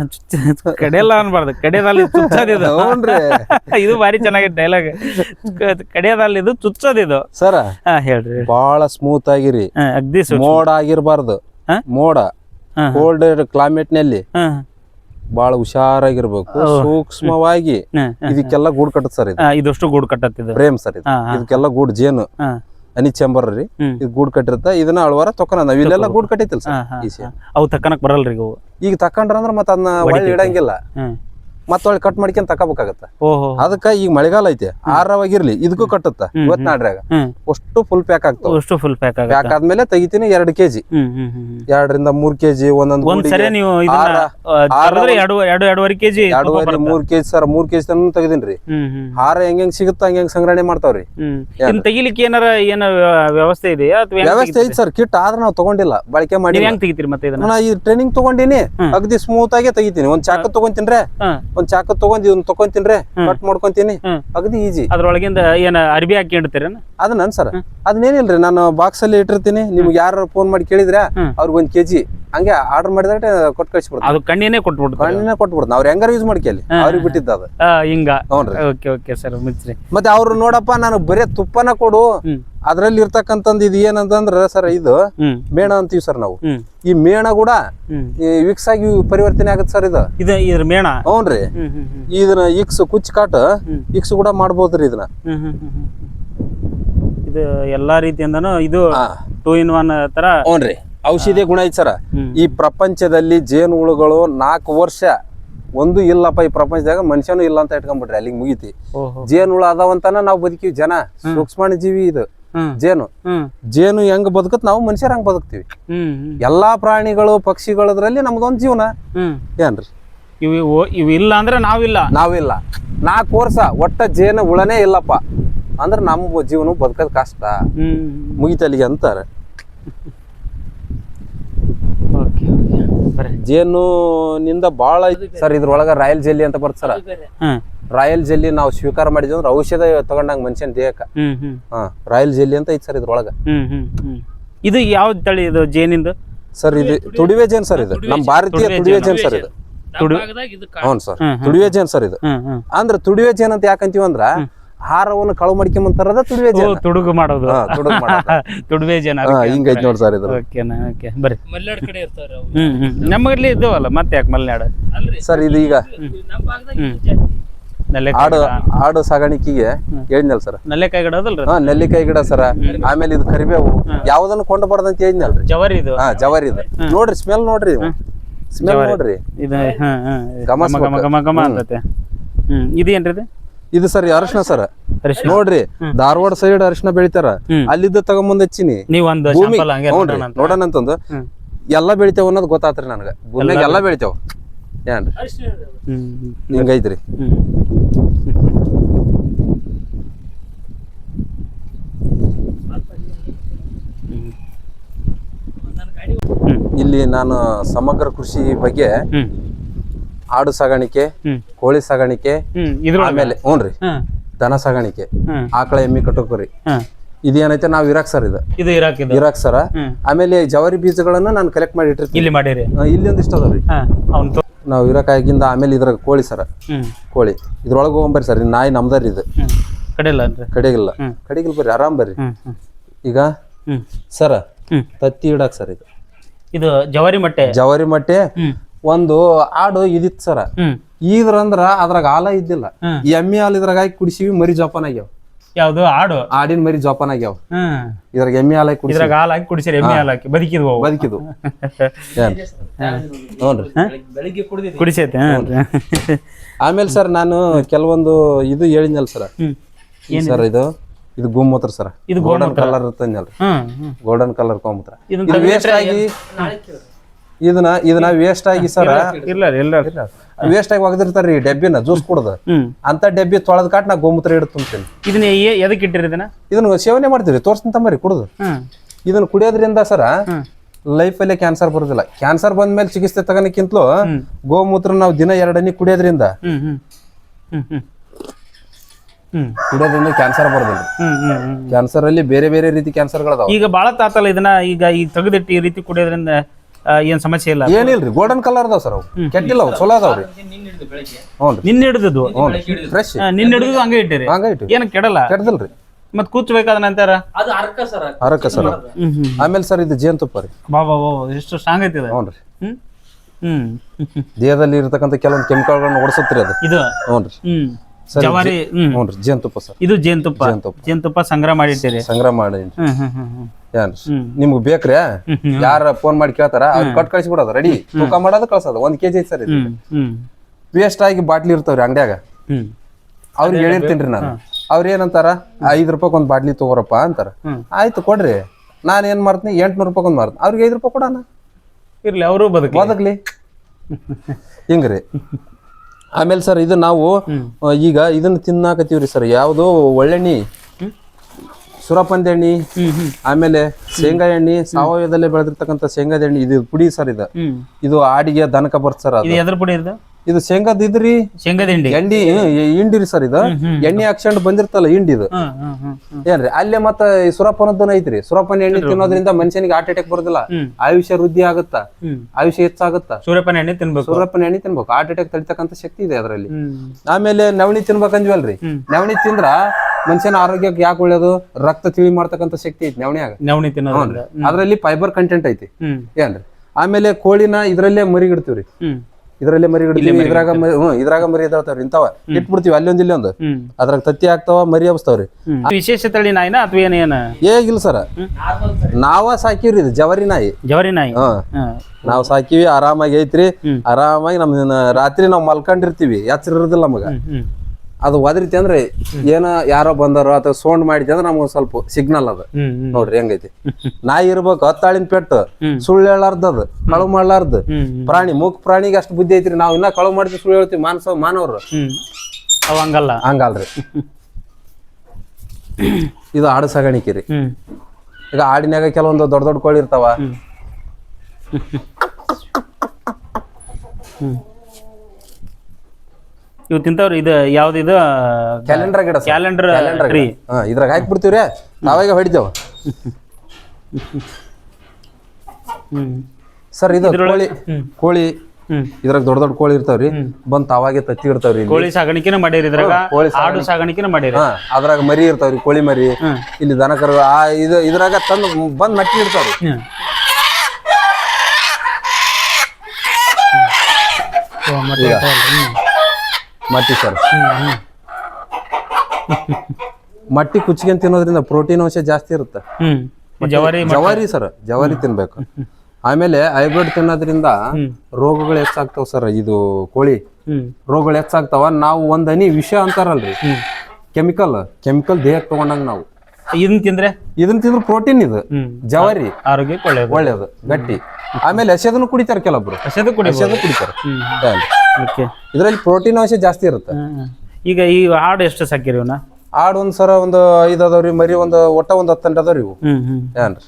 ಕಡೆಯಲ್ಲ ಅನ್ಬಾರ್ದು. ಕಡೆಯದಲ್ಲಿ ಚುಚ್ಚೋದಿದು ಇದು. ಭಾರಿ ಚೆನ್ನಾಗಿ ಡೈಲಾಗ್ ಕಡೆಯದಲ್ಲಿ ಇದು ಚುಚ್ಚೋದಿದು ಸರ ಹಾ ಹೇಳ್ರಿ ಬಹಳ ಸ್ಮೂತ್ ಆಗಿರಿ. ಅಗ್ದಿ. ಮೋಡ ಆಗಿರ್ಬಾರ್ದು? ಮೋಡ. ಕೋಲ್ಡ್ ಕ್ಲೈಮೇಟ್ನಲ್ಲಿ ಹಾ, ಬಾಳ ಹುಷಾರಾಗಿರ್ಬೇಕು. ಸೂಕ್ಷ್ಮವಾಗಿ. ಇದಕ್ಕೆಲ್ಲ ಗೂಡ್ ಕಟ್ಟತ್ ಸರ್ ಇದಷ್ಟು ಗೂಡ್ ಕಟ್ಟತ್ತಿದೆ ಪ್ರೇಮ್ ಸರ್. ಇದಕ್ಕೆಲ್ಲ ಗೂಡ್ ಜೇನು. ಹನಿ ಚೇಂಬರ್ ರೀ. ಇದು ಗೂಡ್ ಕಟ್ಟಿರ್ತ ಇದನ್ನ ಅಳವಾರ ತೊಕೊಂಡ ನಾವ್. ಇಲ್ಲೆಲ್ಲ ಗೂಡ್ ಕಟ್ಟಿತಿಲ್ ಸರ್ ಹಾ, ಈಸಿ ಹಾ. ಅವು ತಕ್ಕನಕ್ ಬರಲ್ರಿ ಈಗ ತಕೊಂಡ್ರ ಅಂದ್ರ ಮತ್ತ ಅದನ್ನ ಒಳ್ಳೆ. ಇಡಂಗಿಲ್ಲ. ಹ್ಮ್ ಮತ್ತ ಒಳ್ಳೆ ಕಟ್ ಮಾಡ್ಕೊಂಡ್ ತಕೋಬೇಕಾಗತ್ತ ಅದಕ್ಕ ಈಗ ಮಳೆಗಾಲ ಐತೆ ಆರವಾಗಿರ್ಲಿ ಇದಕ್ಕೂ ಕಟ್ಟುತ್ತ ಇವತ್ ನಾಡ್ರಾಗ ಅಷ್ಟು ಫುಲ್ ಪ್ಯಾಕ್ ಆಗ್ತಾವ. ಅಷ್ಟು ಫುಲ್ ಪ್ಯಾಕ್ ಪ್ಯಾಕ್ ಆದ್ಮೇಲೆ ತೆಗಿತೀನಿ ಎರಡ್ ಕೆಜಿ. ಎರಡರಿಂದ ಮೂರ್ ಕೆಜಿ ಒಂದೊಂದು ಎರಡೂವರೆ ಕೆಜಿ ಎರಡೂವರೆ ಮೂರ್ ಕೆಜಿ ಸರ್ ಮೂರ್ ಕೆಜಿ ತನ ತೆಗದಿನ್ರಿ. ಹಾರ ಹೆಂಗ್ ಹೆಂಗ್ ಸಿಗುತ್ತ ಹಂಗ ಹೆಂಗ್ ಸಂಗ್ರಹಣೆ ಮಾಡ್ತಾವ್ರಿ. ತೆಗಿಲಿಕ್ಕೆ ಏನಾರ ಏನ ವ್ಯವಸ್ಥೆ ಇದೆಯಾ ವ್ಯವಸ್ಥೆ ಐತಿ ಸರ್ ಕಿಟ್ ಆದ್ರೆ ನಾವು ತಗೊಂಡಿಲ್ಲ ಬಳಕೆ ಮಾಡಿ ಹೆಂಗ್ ತೆಗಿತೀರಿ ಮತ್ತೆ ಈ ಟ್ರೈನಿಂಗ್ ತಗೊಂಡಿನಿ ಅಗದಿ ಸ್ಮೂತ್ ಆಗಿ ತೆಗಿತೀನಿ. ಒಂದ್ ಚಾಕ ತಗೊಂತೀನ್ರೆ ಒಂದ್ ಚಾಕು ತಗೊಂಡ್ ಇದನ್ನ ತಗೊಂತೀನ್ರಿ ಕಟ್ ಮಾಡ್ಕೊಂತೀನಿ. ಅಗದಿ ಈಜಿ. ಅದ್ರೊಳಗಿಂದ ಏನ ಅರ್ಬಿ ಹಾಕಿ ಇಡ್ತೀರೇನ? ಅದ ನನ್ ಸರ್ ಅದನ್ನೇನಿಲ್ರಿ ನಾನು ಬಾಕ್ಸ್ ಅಲ್ಲಿ ಇಟ್ಟಿರ್ತೀನಿ. ನಿಮ್ಗೆ ಯಾರು ಫೋನ್ ಮಾಡಿ ಕೇಳಿದ್ರೆ. ಅವ್ರಿಗೆ ಒಂದ್ ಕೆಜಿ. ಹಂಗೆ ಆರ್ಡರ್ ಮಾಡಿದ್ರೆ ಕೊಟ್ಟು ಕಳಿಸ್ಬಿಡ್ತಾರೆ ಅದು ಕಣ್ಣಿನೇ ಕೊಟ್ಬಿಡ್ತಾರೆ ಕಣ್ಣಿನ ಕೊಟ್ಬಿಡ್ತು ಅವ್ರು ಹೆಂಗಾರ ಯೂಸ್ ಮಾಡ್ಕೇಳಿ ಅವ್ರಿಗೆ ಬಿಟ್ಟಿದ್ದ ಅದು. ಹಿಂಗ. ಓಕೆ ಓಕೆ ಸರ್ ಮತ್ತೆ ಅವ್ರು ನೋಡಪ್ಪ ನಾನು ಬರೇ ತುಪ್ಪನ ಕೊಡು. ಅದ್ರಲ್ಲಿ ಇರ್ತಕ್ಕಂಥದ್ದು ಇದು ಏನಂತಂದ್ರ ಸರ್ ಇದು ಮೇಣ ಅಂತೀವಿ ಸರ್ ನಾವು. ಈ ಮೇಣ ಕೂಡ ಈ ವಿಕ್ಸ್ ಆಗಿ ಪರಿವರ್ತನೆ ಆಗುತ್ತೆ ಸರ್ ಇದು. ಇದು ಇದ್ರ ಮೇಣ? ಹ್ಞೂನ್ರಿ. ಇದನ್ನ ಇಕ್ಸ್ ಕುಚ್ ಕಾಟ. ಇಕ್ಸ್ ಕೂಡ ಮಾಡ್ಬೋದ್ರಿ ಇದನ್ನ. ಇದು ಎಲ್ಲಾ ರೀತಿಯಿಂದನೂ ಇದು. ಟೂ ಇನ್ ಒನ್ ತರ ಹ್ಞೂನ್ರಿ. ಔಷಧಿ ಗುಣ ಐತಿ ಸರ್. ಈ ಪ್ರಪಂಚದಲ್ಲಿ ಜೇನು ಹುಳುಗಳು ನಾಲ್ಕು ವರ್ಷ ಒಂದು ಇಲ್ಲಪ್ಪ ಈ ಪ್ರಪಂಚದಾಗ ಮನುಷ್ಯನೂ ಇಲ್ಲ ಅಂತ ಇಟ್ಕೊಂಡ್ಬಿಟ್ರಿ ಅಲ್ಲಿಗೆ ಮುಗಿತಿ. ಜೇನು ಹುಳ ಅದಾವಂತಾನ ನಾವು ಬದುಕಿವಿ ಜನ. ಸೂಕ್ಷ್ಮಾಣ ಜೀವಿ ಇದು. ಜೇನು. ಹ್ಮ್. ಜೇನು ಹೆಂಗ್ ಬದುಕತ್ ನಾವು ಮನುಷ್ಯರ ಹಂಗ್ ಬದುಕ್ತಿವಿ. ಎಲ್ಲಾ ಪ್ರಾಣಿಗಳು ಪಕ್ಷಿಗಳದ್ರಲ್ಲಿ ನಮ್ದೊಂದ್ ಜೀವನ. ಏನ್ರಿ? ಇವು ಇಲ್ಲ ಅಂದ್ರೆ ನಾವಿಲ್ಲ. ನಾವಿಲ್ಲ. ನಾಲ್ಕು ವರ್ಷ ಒಟ್ಟ ಜೇನು ಉಳನೇ ಇಲ್ಲಪ್ಪ. ಅಂದ್ರೆ ನಮ್ಮ ಜೀವನ ಬದುಕದ್ ಕಷ್ಟ. ಹ್ಮ್. ಮುಗಿತಲ್ಲಿಗೆ ಅಂತಾರೆ. ಜೇನು ನಿಂದ ಬಾಳ ಸರ್ ಇದ್ರೊಳಗ ರಾಯಲ್ ಜೆಲ್ಲಿ ಅಂತ ಬರ್ತ ಸರ್. ಹ್ಮ್. ರಾಯಲ್ ಜೆಲ್ಲಿ ನಾವು ಸ್ವೀಕಾರ ಮಾಡಿದ್ವಿ ಅಂದ್ರೆ ಔಷಧ ತಗೊಂಡಂಗ ಮನುಷ್ಯನ ದೇಹಕ್ಕ. ಹಾ ರಾಯಲ್ ಜೆಲ್ಲಿ ಅಂತ ಐತಿ ಸರ್ ಇದ್ರೊಳಗ. ಹ್ಮ್ ಹ್ಮ್ ಹ್ಮ್. ಇದು ಯಾವ ತಳಿ ಇದು ಜೇನಿಂದು? ಸರ್ ಇದು ತುಡಿವೆ ಜೇನ್ ಸರ್ ಇದು. ನಮ್ಮ ಭಾರತೀಯ ತುಡಿವೆ ಜೇನ್. ಸರ್ ಇದು. ಹೌನ್ ಸರ್. ತುಡಿವೆ ಜೇನ್ ಸರ್ ಇದು. ಅಂದ್ರೆ ತುಡಿವೆ ಜೇನ್ ಅಂತ ಯಾಕಂತೀವಿ ಅಂದ್ರ ಹಾರವನ್ನು ಕಳು ಮಾಡ್ಕೊಂಬಂತಾರದ ತುಡಿವೆ ಜನ. ತುಡುಗು ಮಾಡೋದು. ತುಡುಗು ಮಾಡೋದು. ತುಡುವೆ ಜನ ಹಿಂಗೈತಿ ನೋಡಿ ಸರ್ ಇದು ಓಕೆ ಓಕೆ. ಬರ್ರಿ. ಮಲ್ನಾಡ್ ಕಡೆ ಇರ್ತಾರ ಹ್ಮ್ ಹ್ಮ್. ನಮ್ಮಲ್ಲಿ ಇದ್ದವಲ್ಲ ಮತ್ತೆ ಯಾಕೆ ಮಲ್ನಾಡ್? ಸರ್ ಇದು ಈಗ ಆಡು ಆಡು ಸಾಗಾಣಿಕೆಗೆ ಹೇಳಿದ್ನಲ್ ಸರ್? ನೆಲ್ಲಿಕಾಯಿ ಗಿಡ ಅದಲ್ರಿ? ಹಾ ನೆಲ್ಲಿಕಾಯಿ ಗಿಡ ಸರ. ಆಮೇಲೆ ಇದು ಕರಿಬೇವು. ಯಾವ್ದನ್ನು ಕೊಂಡಬಾರ್ದು ಅಂತ ಹೇಳಿದ್ನಲ್ರಿ? ಜವರಿ ಇದು. ಹಾ ಜವರಿ ಇದು. ನೋಡ್ರಿ ಸ್ಮೆಲ್ ನೋಡ್ರಿ ಸ್ಮೆಲ್ ನೋಡ್ರಿ. ಇದು ಅಂತತೆ ಹ್ಮ್. ಇದು ಏನ್ರಿ ಇದು? ಇದು ಸರ್ ಅರಿಶಿನ ಸರ್. ನೋಡ್ರಿ ಧಾರವಾಡ ಸೈಡ್ ಅರಿಶಿನ ಬೆಳಿತಾರ. ಅಲ್ಲಿದ್ದ ತಗೊಂಬಂದ್ ಹಚ್ಚಿನಿ. ನೋಡೋಣ ಅಂತ. ನೋಡೋಣ ಅಂತಂದು. ಎಲ್ಲಾ ಬೆಳಿತೇವ ಅನ್ನೋದು ಗೊತ್ತಾತ್ರಿ ನನಗ. ಭೂಮಿಯಾಗ ಎಲ್ಲಾ ಬೆಳಿತೇವ. ಏನ್ರಿ? ಹಿಂಗೈತ್ರಿ ಹ್ಮ್ ಹ್ಮ್ ಇಲ್ಲಿ ನಾನು ಸಮಗ್ರ ಕೃಷಿ ಬಗ್ಗೆ ಆಡು ಸಾಗಾಣಿಕೆ ಕೋಳಿ ಸಾಗಾಣಿಕೆ ಆಮೇಲೆ ಹ್ಞೂನ್ರಿ ದನ ಸಾಗಾಣಿಕೆ ಆಕಳ ಎಮ್ಮಿ ಕಟ್ಟೋಕರಿ ಇದು ಇದೇನೈತೆ ನಾವು ಇರಾಕ್ ಸರ್ ಇದು. ಇದು ಇರಾಕ್ ಇದು. ಇರಾಕ್ ಸರ. ಆಮೇಲೆ ಜವಾರಿ ಬೀಜಗಳನ್ನ ನಾನು ಕಲೆಕ್ಟ್ ಮಾಡಿ ಇಟ್ಟಿರ್ತೀನಿ. ಇಲ್ಲಿ ಮಾಡಿರಿ. ಇಲ್ಲಿ ಒಂದಿಷ್ಟು ಅದಾವ್ರಿ. ನಾವು ಇರಾಕ್ ಆಗಿಂದ ಆಮೇಲೆ ಇದ್ರಾಗ ಕೋಳಿ ಸರ. ಕೋಳಿ. ಇದ್ರೊಳಗೆ ಹೋಗ್ಬರ್ರಿ ಸರ್ ನಾಯಿ ನಮ್ದರಿ ಇದು. ಕಡೆಯಿಲ್ಲ ಕಡೆಗಿಲ್ಲ. ಕಡೆಗಿಲ್ಲ ಬರ್ರಿ ಆರಾಮ್ ಬರ್ರಿ. ಈಗ ಸರ ತತ್ತಿ ಇಡಾಕ್ ಸರ್ ಇದು. ಇದು ಜವಾರಿ ಮಟ್ಟೆ. ಜವಾರಿ ಮಟ್ಟೆ ಒಂದು ಆಡು ಇದಿತ್ತು ಸರ. ಇದ್ರಂದ್ರ ಅದ್ರಾಗ ಹಾಲ ಇದ್ದಿಲ್ಲ. ಎಮ್ಮೆ ಈ ಎಮ್ಮಿ ಹಾಲು ಇದ್ರಾಗ ಹಾಕಿ ಕುಡಿಸಿವಿ ಮರಿ ಜೋಪಾನ ಆಗ್ಯಾವ. ಯಾವ್ದು? ಆಡು? ಆಡಿನ ಮರಿ ಜೋಪಾನ ಆಗ್ಯಾವ. ಇದ್ರಾಗ ಎಮ್ಮಿ ಹಾಲು ಹಾಕಿ ಇದ್ರಾಗ ಹಾಲು ಹಾಕಿ ಕುಡಿಸಿ ಎಮ್ಮೆ ಹಾಲು ಹಾಕಿ. ಬದುಕಿದ್ವು ಬದುಕಿದ್ವು. ನೋಡ್ರಿ. ಕುಡಿಸೈತೆ ಆಮೇಲೆ ಸರ್ ನಾನು ಕೆಲವೊಂದು ಇದು ಹೇಳಿದ್ನಲ್ಲ ಸರ್. ಸರ್ ಇದು ಇದು ಗೋಮೂತ್ರ ಸರ್. ಇದು ಗೋಲ್ಡನ್ ಕಲರ್ ಹ್ಮ್ ಗೋಲ್ಡನ್ ಕಲರ್ ಗೋಮೂತ್ರ. ಇದನ್ನ ಇದು ವೇಸ್ಟ್ ಆಗಿ ಇದನ್ನ ಇದನ್ನ ವೇಸ್ಟ್ ಆಗಿ ಸರ್ ಇಲ್ಲ ಇಲ್ಲ ವೇಸ್ಟ್ ಆಗಿ ಒಗದಿರ್ತಾರ ಈ ಡಬ್ಬಿನ ಜ್ಯೂಸ್ ಕುಡ್ದು. ಅಂತ ಡಬ್ಬಿ ತೊಳೆದ್ ಕಾಟ್ ನಾ ಗೋಮೂತ್ರ ಹಿಡಿದು ತುಂಬ್ತೀನಿ. ಇದನ್ನ ಎದಕ್ಕೆ ಎದಕ್ ಇಟ್ಟಿರಿ ಇದನ್ನ? ಇದನ್ನ ಸೇವನೆ ಮಾಡ್ತೀರಿ ತೋರ್ಸ್ತೀನಿ ತಮ್ಮರಿ ಕುಡ್ದು. ಹ್ಮ್. ಇದನ್ನ ಕುಡಿಯೋದ್ರಿಂದ ಸರ ಲೈಫ್ ಅಲ್ಲೇ ಕ್ಯಾನ್ಸರ್ ಬರೋದಿಲ್ಲ. ಕ್ಯಾನ್ಸರ್ ಬಂದ ಮೇಲೆ ಚಿಕಿತ್ಸೆ ತಗೋಣಕ್ಕಿಂತಲೂ ಗೋಮೂತ್ರ ನಾವು ದಿನ ಎರಡನೇ ಕುಡಿಯೋದ್ರಿಂದ ಹ್ಮ್ ಹ್ಮ್ ಹ್ಮ್ ಹ್ಮ್ ಹ್ಮ್ ಕುಡಿಯೋದ್ರಿಂದ ಕ್ಯಾನ್ಸರ್ ಬರೋದಿಲ್ಲ. ಹ್ಮ್ ಹ್ಮ್ ಹ್ಮ್ ಕ್ಯಾನ್ಸರ್ ಅಲ್ಲಿ ಬೇರೆ ಬೇರೆ ರೀತಿ ಕ್ಯಾನ್ಸರ್ಗಳದಾವ ಈಗ ಬಹಳ ತಾತಲ್ಲ ಇದನ್ನ ಈಗ ಈಗ ತೆಗೆದಿಟ್ಟು ಈ ರೀತಿ ಕುಡಿಯೋದ್ರಿಂದ ಏನ್ ಸಮಸ್ಯೆ ಇಲ್ಲ? ಏನಿಲ್ರಿ ಗೋಲ್ಡನ್ ಕಲರ್ ಅದಾವ ಸರ್ ಅವು. ಕೆಟ್ಟಿಲ್ಲ ಅವು ಚಲೋ ಅದಾವ್ರಿ ಹ್ಞೂ ರೀ. ನಿನ್ನ ಹಿಡಿದದ್ದು? ಹ್ಞೂ ಫ್ರೆಶ್ ನಿನ್ನ ಹಿಡಿದು ಹಂಗೆ ಇಟ್ಟಿರಿ? ಹಂಗ ಇಟ್ಟು ಏನು ಕೆಡಲ್ಲ? ಕೆಡದಲ್ರಿ. ಮತ್ ಕೂಚ್ಬೇಕಾದ ನಂತರ? ಅರಕ ಸರ್ ಹ್ಮ್ ಹ್ಮ್. ಆಮೇಲೆ ಸರ್ ಇದು ಜೇನುತುಪ್ಪ ರೀ. ಬಾ ಬಾ ಬಾ ಎಷ್ಟು ಸ್ಟ್ರಾಂಗ್ ಐತಿ ಇದು. ಹ್ಞೂ ರೀ. ಹ್ಮ್. ದೇಹದಲ್ಲಿ ಇರತಕ್ಕಂಥ ಕೆಲವೊಂದು ಕೆಮಿಕಲ್ಗಳನ್ನ ಓಡಿಸುತ್ತೀರಿ ಅದು. ಇದು? ಹ್ಞೂ ರೀ. ಜವಾರಿ ಹ್ಞೂ ರೀ ಜೇನುತುಪ್ಪ ಸರ್. ಇದು ಜೇನುತುಪ್ಪ. ಜೇನುತುಪ್ಪ. ಜೇನುತುಪ್ಪ ಸಂಗ್ರಹ ಮಾಡಿಟ್ಟಿರಿ. ಸಂಗ್ರಹ ಮಾಡಿ ಹ್ಮ್ ಹ್ಮ್ ಹ್ಮ್ ಹ್ಮ್. ಏನ್ರಿ ಹ್ಮ್. ನಿಮ್ಗೆ ಬೇಕ್ರಿ? ಯಾರ ಫೋನ್ ಮಾಡಿ ಕೇಳ್ತಾರ ಅವ್ರು ಕಟ್ ಕಳಿಸ್ಬಿಡೋದು ರೆಡಿ ತೂಕ ಮಾಡೋದು ಕಳ್ಸೋದು ಒಂದ್ ಕೆಜಿ ಐತಿ ಸರ್ ಇದು. ಹ್ಮ್ ಹ್ಮ್. ವೇಸ್ಟ್ ಆಗಿ ಬಾಟ್ಲಿ ಇರ್ತಾವ್ರಿ ಅಂಗಡ್ಯಾಗ. ಹ್ಮ್. ಅವ್ರಿಗೆ ಹೇಳಿರ್ತೀನಿ ನಾನು. ಅವ್ರ ಏನಂತಾರ? ಐದ್ ರೂಪಾಯಿ ಒಂದ್ ಬಾಟ್ಲಿ ತಗೋರಪ್ಪ ಅಂತಾರ. ಆಯ್ತು ಕೊಡ್ರಿ. ನಾನ್ ಏನ್ ಮಾಡ್ತೀನಿ? ಎಂಟ್ನೂರು ರೂಪಾಯಿ ಒಂದ್ ಮಾರ್ತೀನಿ. ಅವ್ರಿಗೆ ಐದ್ ರೂಪಾಯಿ ಕೊಡೋಣ. ಇರ್ಲಿ ಅವರು ಬದಕ್ಲಿ. ಬದಕ್ಲಿ. ಹಿಂಗ್ರಿ. ಆಮೇಲೆ ಸರ್ ಇದು ನಾವು ಈಗ ಇದನ್ನ ತಿನ್ನಾಕತ್ತೀವ್ರಿ ಸರ್. ಯಾವುದು ಒಳ್ಳೆಣ್ಣಿ ಸುರಪಂದಿ ಎಣ್ಣೆ ಆಮೇಲೆ ಶೇಂಗಾ ಎಣ್ಣೆ ಸಾವಯವದಲ್ಲೇ ಬೆಳೆದಿರ್ತಕ್ಕಂಥ ಶೇಂಗಾದ ಎಣ್ಣೆ ಇದು ಪುಡಿ ಸರ್ ಇದು. ಇದು ಆಡಿಗೆ ದನಕ ಬರ್ತ ಸರ್ ಅದು. ಪುಡಿ ಇದು ಶೇಂಗಾದ ಇದ್ರಿ? ಶೇಂಗಾದ ಹಿಂಡಿ. ಎಣ್ಣಿ ಹಿಂಡಿರಿ ಸರ್ ಇದು. ಎಣ್ಣೆ ಹಾಕ್ಸ್ಕೊಂಡು ಬಂದಿರ್ತಲ್ಲ ಹಿಂಡಿ ಇದು. ಏನ್ರಿ ಅಲ್ಲೇ ಮತ್ತ ಸುರಪನದ್ದನ ಐತ್ರಿ. ಸುರಪನ ಎಣ್ಣೆ ತಿನ್ನೋದ್ರಿಂದ ಮನುಷ್ಯನಿಗೆ ಹಾರ್ಟ್ ಅಟ್ಯಾಕ್ ಬರೋದಿಲ್ಲ. ಆಯುಷ್ಯ ವೃದ್ಧಿ ಆಗುತ್ತ? ಆಯುಷ್ಯ ಹೆಚ್ಚಾಗುತ್ತ? ಸೂರ್ಯಪಾನ ಎಣ್ಣೆ ತಿನ್ಬೇಕು. ಸೂರ್ಯಪಾನ ಎಣ್ಣೆ ತಿನ್ಬೇಕು. ಹಾರ್ಟ್ ಅಟ್ಯಾಕ್ ತಡಿತಕ್ಕಂತ ಶಕ್ತಿ ಇದೆ ಅದರಲ್ಲಿ. ಆಮೇಲೆ ನವಣಿ ತಿನ್ಬೇಕಂದ್ವಲ್ರಿ. ನವಣಿ ತಿಂದ್ರ ಮನುಷ್ಯನ ಆರೋಗ್ಯಕ್ಕೆ ಯಾಕೆ ಒಳ್ಳೇದು? ರಕ್ತ ತಿಳಿ ಮಾಡ್ತಕ್ಕಂತ ಶಕ್ತಿ ಐತಿ ನವಣಿಯಾಗ. ನವಣಿ ತಿನ್ನೋದ್ರಿ ಅದರಲ್ಲಿ ಫೈಬರ್ ಕಂಟೆಂಟ್ ಐತಿ. ಏನ್ರಿ? ಆಮೇಲೆ ಕೋಳಿನ ಇದ್ರಲ್ಲೇ ಮರಿಗಿಡ್ತೀವ್ರಿ. ಹ್ಮ್ ಮರಿ ಇದ್ರಾಗ ಮರಿ ಹ್ಮ್ ಇದ್ರಾಗ ಮರಿ ಇದಾಳ್ತಾವ್ರಿ ಇಂತಾವ ಇಟ್ಬಿಡ್ತೀವಿ ಅಲ್ಲೊಂದ್ ಇಲ್ಲೊಂದು. ಅದ್ರಾಗ ತತ್ತಿ ಆಗ್ತಾವ ಮರಿ ಹಬ್ಸ್ತಾವ್ರಿ. ವಿಶೇಷ ತಳಿ ನಾಯಿನ ಅಥವಾ ಏನೇನ ಇಲ್ಲ ಸರ್. ನಾವ ಸಾಕಿವ್ರಿ ಇದು ಜವರಿ ನಾಯಿ. ಜವರಿ ನಾಯಿ. ಹಾ. ನಾವ್ ಸಾಕಿವಿ ಆರಾಮಾಗಿ ಐತ್ರಿ. ಆರಾಮಾಗಿ ನಮ್ ರಾತ್ರಿ ನಾವ್ ಮಲ್ಕೊಂಡಿರ್ತೀವಿ ಎಚ್ಚರ ಇರೋದಿಲ್ಲ ನಮಗ. ಅದು ಒದರಿತಿ ಅಂದ್ರೆ ಏನ ಯಾರೋ ಬಂದಾರೋ ಅಥವಾ ಸೌಂಡ್ ಮಾಡಿದ್ವಿ ಅಂದ್ರೆ ನಮ್ಗೆ ಸ್ವಲ್ಪ ಸಿಗ್ನಲ್ ಅದ. ನೋಡ್ರಿ ಹೆಂಗೈತಿ. ನಾಯಿ ಇರ್ಬೇಕು ಹತ್ತಾಳಿನ ಪೆಟ್ಟು ಸುಳ್ಳು ಹೇಳಾರ್ದದ ಕಳು ಮಾಡ್ಲಾರ್ದ. ಪ್ರಾಣಿ ಮೂಕ್ ಪ್ರಾಣಿಗೆ ಅಷ್ಟು ಬುದ್ಧಿ ಐತ್ರಿ. ನಾವ್ ಇನ್ನ ಕಳು ಮಾಡ್ತೀವಿ ಸುಳ್ಳು ಹೇಳ್ತೀವಿ ಮಾನಸ ಮಾನವ್ರು. ಅವ ಹಂಗಲ್ಲ. ಹಂಗಲ್ರಿ. ಇದು ಆಡು ಸಾಗಾಣಿಕೆ ರೀ. ಈಗ ಆಡಿನ್ಯಾಗ ಕೆಲವೊಂದು ದೊಡ್ಡ ದೊಡ್ಡ ಕೋಳಿ ಇರ್ತಾವ. ಇವು ತಿಂತಾವ್ರಿ ಇದು ಯಾವ್ದು ಇದು? ಕ್ಯಾಲೆಂಡರ್ ಗಿಡ. ಕ್ಯಾಲೆಂಡರ್ ಟ್ರೀ ಗಿಡ. ಇದ್ರಾಗ ಹಾಕಿ ಬಿಡ್ತೀವ್ರಿ. ನಾವಾಗ ಹೊಡಿತೇವ. ಸರ್ ಇದು ಕೋಳಿ. ಕೋಳಿ ಇದ್ರಾಗ ದೊಡ್ಡ ದೊಡ್ಡ ಕೋಳಿ ಇರ್ತಾವ್ರಿ. ಬಂದ್ ತಾವಾಗೆ ತತ್ತಿ ಇರ್ತಾವ್ರಿ ಕೋಳಿ ಸಾಗಾಣಿಕೆನ ಮಾಡಿರಿ ಇದ್ರಾಗ. ಕೋಳಿ ಆಡು ಸಾಗಾಣಿಕೆನ ಮಾಡಿರಿ ಹಾ ಅದ್ರಾಗ ಮರಿ ಇರ್ತಾವ್ರಿ ಕೋಳಿ ಮರಿ. ಇಲ್ಲಿ ದನ ಕರು ಆ ಇದು ಇದ್ರಾಗ ತಂದು ಬಂದ್ ಮಟ್ಟಿ ಇರ್ತಾವ್ರಿ ಹ್ಮ್. ಮಟ್ಟಿ ಸರ್. ಮಟ್ಟಿ ಕುಚ್ಕೊಂಡ್ ತಿನ್ನೋದ್ರಿಂದ ಪ್ರೋಟೀನ್ ಅಂಶ ಜಾಸ್ತಿ ಇರುತ್ತೆ. ಜವಾರಿ ಜವಾರಿ ಸರ್ ಜವಾರಿ ತಿನ್ಬೇಕು. ಆಮೇಲೆ ಹೈಬ್ರಿಡ್ ತಿನ್ನೋದ್ರಿಂದ. ರೋಗಗಳು ಹೆಚ್ಚಾಗ್ತಾವ ಸರ್ ಇದು ಕೋಳಿ. ರೋಗಗಳು ಹೆಚ್ಚಾಗ್ತಾವ. ನಾವು ಒಂದ್ ಹನಿ ವಿಷ ಅಂತಾರಲ್ರಿ. ಕೆಮಿಕಲ್ ಕೆಮಿಕಲ್ ದೇಹಕ್ಕೆ ತಗೊಂಡಂಗ ನಾವು. ಇದನ್ ತಿಂದ್ರೆ? ಇದನ್ನ ತಿಂದ್ರೆ ಪ್ರೋಟೀನ್ ಇದು. ಜವಾರಿ. ಆರೋಗ್ಯಕ್ಕೆ ಒಳ್ಳೇದು. ಒಳ್ಳೇದು. ಗಟ್ಟಿ. ಆಮೇಲೆ ಹಸೆದನ್ನು ಕುಡಿತಾರೆ ಕೆಲವೊಬ್ರು. ಹಸೆದು ಕುಡಿತಾರೆ. ಇದ್ರಲ್ಲಿ ಪ್ರೋಟೀನ್ ಅಂಶ ಜಾಸ್ತಿ ಇರುತ್ತೆ. ಈಗ ಈ ಹಾಡು ಎಷ್ಟು ಸಾಕಿರಿ ಇವನ್ನ ಆಡ್ ಒಂದ್ ಸರ ಒಂದು ಐದ್ ಅದಾವ್ರಿ ಮರಿ ಒಂದು ಒಟ್ಟ ಒಂದ್ ಹತ್ತಂಟ ಅದಾವ್ರಿ ಇವು. ಏನ್ರಿ?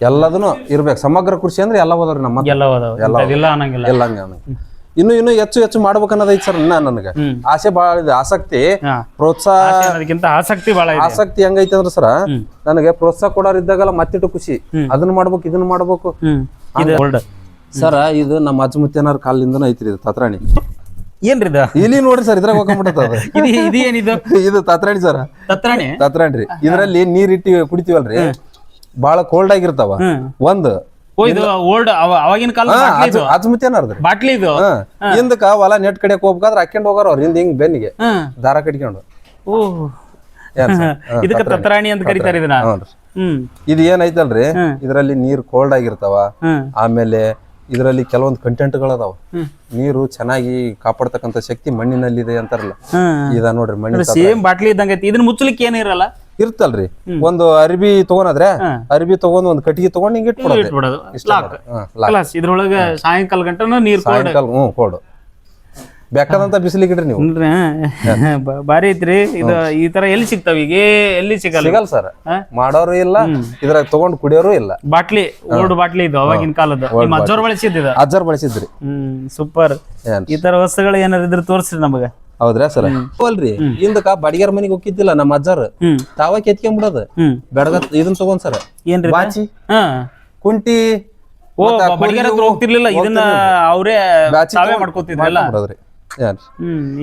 ಎಲ್ಲದನ್ನು ಇರ್ಬೇಕು. ಸಮಗ್ರ ಕೃಷಿ ಅಂದ್ರೆ ಎಲ್ಲ ಹೋದವ್ರಿ ನಮ್ಮ ಎಲ್ಲ ಅದಾವ ಇಲ್ಲ ಅನ್ನಂಗಿಲ್ಲ. ಎಲ್ಲ ಹಂಗ ಹಂಗ. ಇನ್ನು ಇನ್ನು ಹೆಚ್ಚು ಹೆಚ್ಚು ಮಾಡ್ಬೇಕನ್ನೋದೈತಿ ಸರ್ ಇನ್ನ ನನಗೆ. ಆಸೆ ಬಹಳ ಇದೆ. ಆಸಕ್ತಿ ಹಾ. ಪ್ರೋತ್ಸಾಹ ಆಸೆ ಅನ್ನೋದಕ್ಕಿಂತ ಆಸಕ್ತಿ ಬಹಳ ಇದೆ. ಆಸಕ್ತಿ ಹೆಂಗೈತೆ ಅಂದ್ರೆ ಸರ ನನಗೆ ಪ್ರೋತ್ಸಾಹ ಕೊಡೋರ್ ಇದ್ದಾಗಲ್ಲ ಮತ್ತಿಟ್ಟು ಖುಷಿ. ಅದನ್ನ ಮಾಡ್ಬೇಕು ಇದನ್ನ ಮಾಡ್ಬೇಕು. ಹ್ಮ್. ಇದು ಓಲ್ಡ್ ಸರ ಇದು ನಮ್ಮ ಅಜ್ಜಮುತ್ತೇನಾರ ಕಾಲಿಂದ ಐತ್ರಿ ಇದು ತತ್ರಾಣಿ. ಏನ್ರಿ ಇದು? ಇಲ್ಲಿ ನೋಡ್ರಿ ಸರ್ ಇದ್ರಾಗ ಹೋಗ್ಬಿಟ್ಟದ ಅದು. ಇದು ಇದು ಏನಿದು ಇದು ತತ್ರಾಣಿ ಸರ್. ತತ್ರಾಣಿ? ತತ್ರಾಣಿ. ರೀ ಇದ್ರಲ್ಲಿ ನೀರ್ ಇಟ್ಟಿ ಕುಡಿತೀವಲ್ರಿ? ಬಹಳ ಕೋಲ್ಡ್ ಆಗಿರ್ತಾವ. ಒಂದು ಅವಾಗಿನ ಕಾಲ ಬಾಟ್ಲಿ ಇದು? ಹಿಂದಕ್ಕ ಹೊಲ ನೆಟ್ ಕಡೆ ಹೋಗ್ಬೇಕಾದ್ರೆ ಹಾಕ್ಯಂಡ್ ಹೋಗಾರ ಅವ್ರ. ಹಿಂದ್ ಹಿಂಗ್ ಬೆನ್ನಿಗೆ. ದಾರ ಕಟ್ಕೊಂಡು. ಇದಕ್ಕೆ ತತ್ರಾಣಿ. ಅಂತ ಕರೀತಾರೆ ಇದನ್ನ? ಇದು ಏನೈತಲ್ರಿ ಇದರಲ್ಲಿ ನೀರ್ ಕೋಲ್ಡ್ ಆಗಿರ್ತಾವ. ಆಮೇಲೆ ಇದರಲ್ಲಿ ಕೆಲವೊಂದು ಕಂಟೆಂಟ್ಗಳದಾವ ಅದಾವ ನೀರು ಚೆನ್ನಾಗಿ ಕಾಪಾಡ್ತಕ್ಕಂಥ ಶಕ್ತಿ ಮಣ್ಣಿನಲ್ಲಿದೆ ಅಂತಾರಲ್ಲ. ಇದ ನೋಡ್ರಿ ಮಣ್ಣಿನ ಸೇಮ್ ಬಾಟ್ಲಿ ಇದ್ದಂಗೆ ಐತಿ. ಇದನ್ನ ಮುಚ್ಚಲಿಕ್ಕೆ ಏನಿರಲ್ಲ ಇರ್ತಲ್ರಿ. ಒಂದು ಅರ್ಬಿ ತಗೊಂಡ್ರೆ ಅರಬಿ ತಗೊಂಡ್ ಒಂದ್ ಕಟ್ಟಿಗೆ ತಗೊಂಡ್ ಹಿಂಗ್ ಇಟ್ಬಿಡೋದು. ಇಷ್ಟ ಇದ್ರೊಳಗ ಸಾಯಂಕಾಲ ಗಂಟನ ನೀರ್ ಸಾಯಂಕಾಲ ಹ್ಞೂ ಕೋಲ್ಡ್ ಬೇಕಾದಂತ ಬಿಸಿಲಿ ಇಡ್ರಿ ನೀವು. ಬ- ಬಾರಿ ಐತ್ರಿ. ಇದು ಈ ತರ ಎಲ್ಲಿ ಸಿಗ್ತಾವ ಈಗ? ಎಲ್ಲಿ ಸಿಗಲ್ಲ? ಸಿಗಲ್ಲ ಸರ್. ಮಾಡೋರು ಇಲ್ಲ ಇದ್ರಾಗ ತಗೊಂಡ್ ಕುಡಿಯೋರು ಇಲ್ಲ. ಬಾಟ್ಲಿ ಓಲ್ಡ್ ಬಾಟ್ಲಿ ಇದು ಅವಾಗಿನ ಕಾಲದ. ನಿಮ್ಮ ಅಜ್ಜವ್ರು ಬಳಸಿದ್ದ ಅಜ್ಜರ್ ಬಳಸಿದ್ರಿ. ಹ್ಮ್ ಸೂಪರ್. ಈ ತರ ವಸ್ತುಗಳು ಏನಾರ ಇದ್ರೆ ತೋರಿಸ್ರಿ ನಮಗ. ಹೌದ್ರಾ ಸರ್? ಅಲ್ರಿ. ಹಿಂದಕ ಬಡಿಗೆರ ಮನಿಗೆ ಹೋಗಿದ್ದಿಲ್ಲ ನಮ್ಮ ಅಜ್ಜಾರ್. ತಾವ ಕೆತ್ಕೊಂಡ್ಬಿಡೋದು ಬೆಡಗ ಇದನ್ನ ತಗೊಂಡ್ ಸರ್. ಏನ್ರಿ? ಬಾಚಿ. ಕುಂಟಿ. ಓ ಬಡಿಗೆರ ಹತ್ರ ಹೋಗ್ತಿರ್ಲಿಲ್ಲ. ಇದನ್ನ ಅವರೇ ಮಾಡ್ಕೋತಿದ್ರಲ್ಲ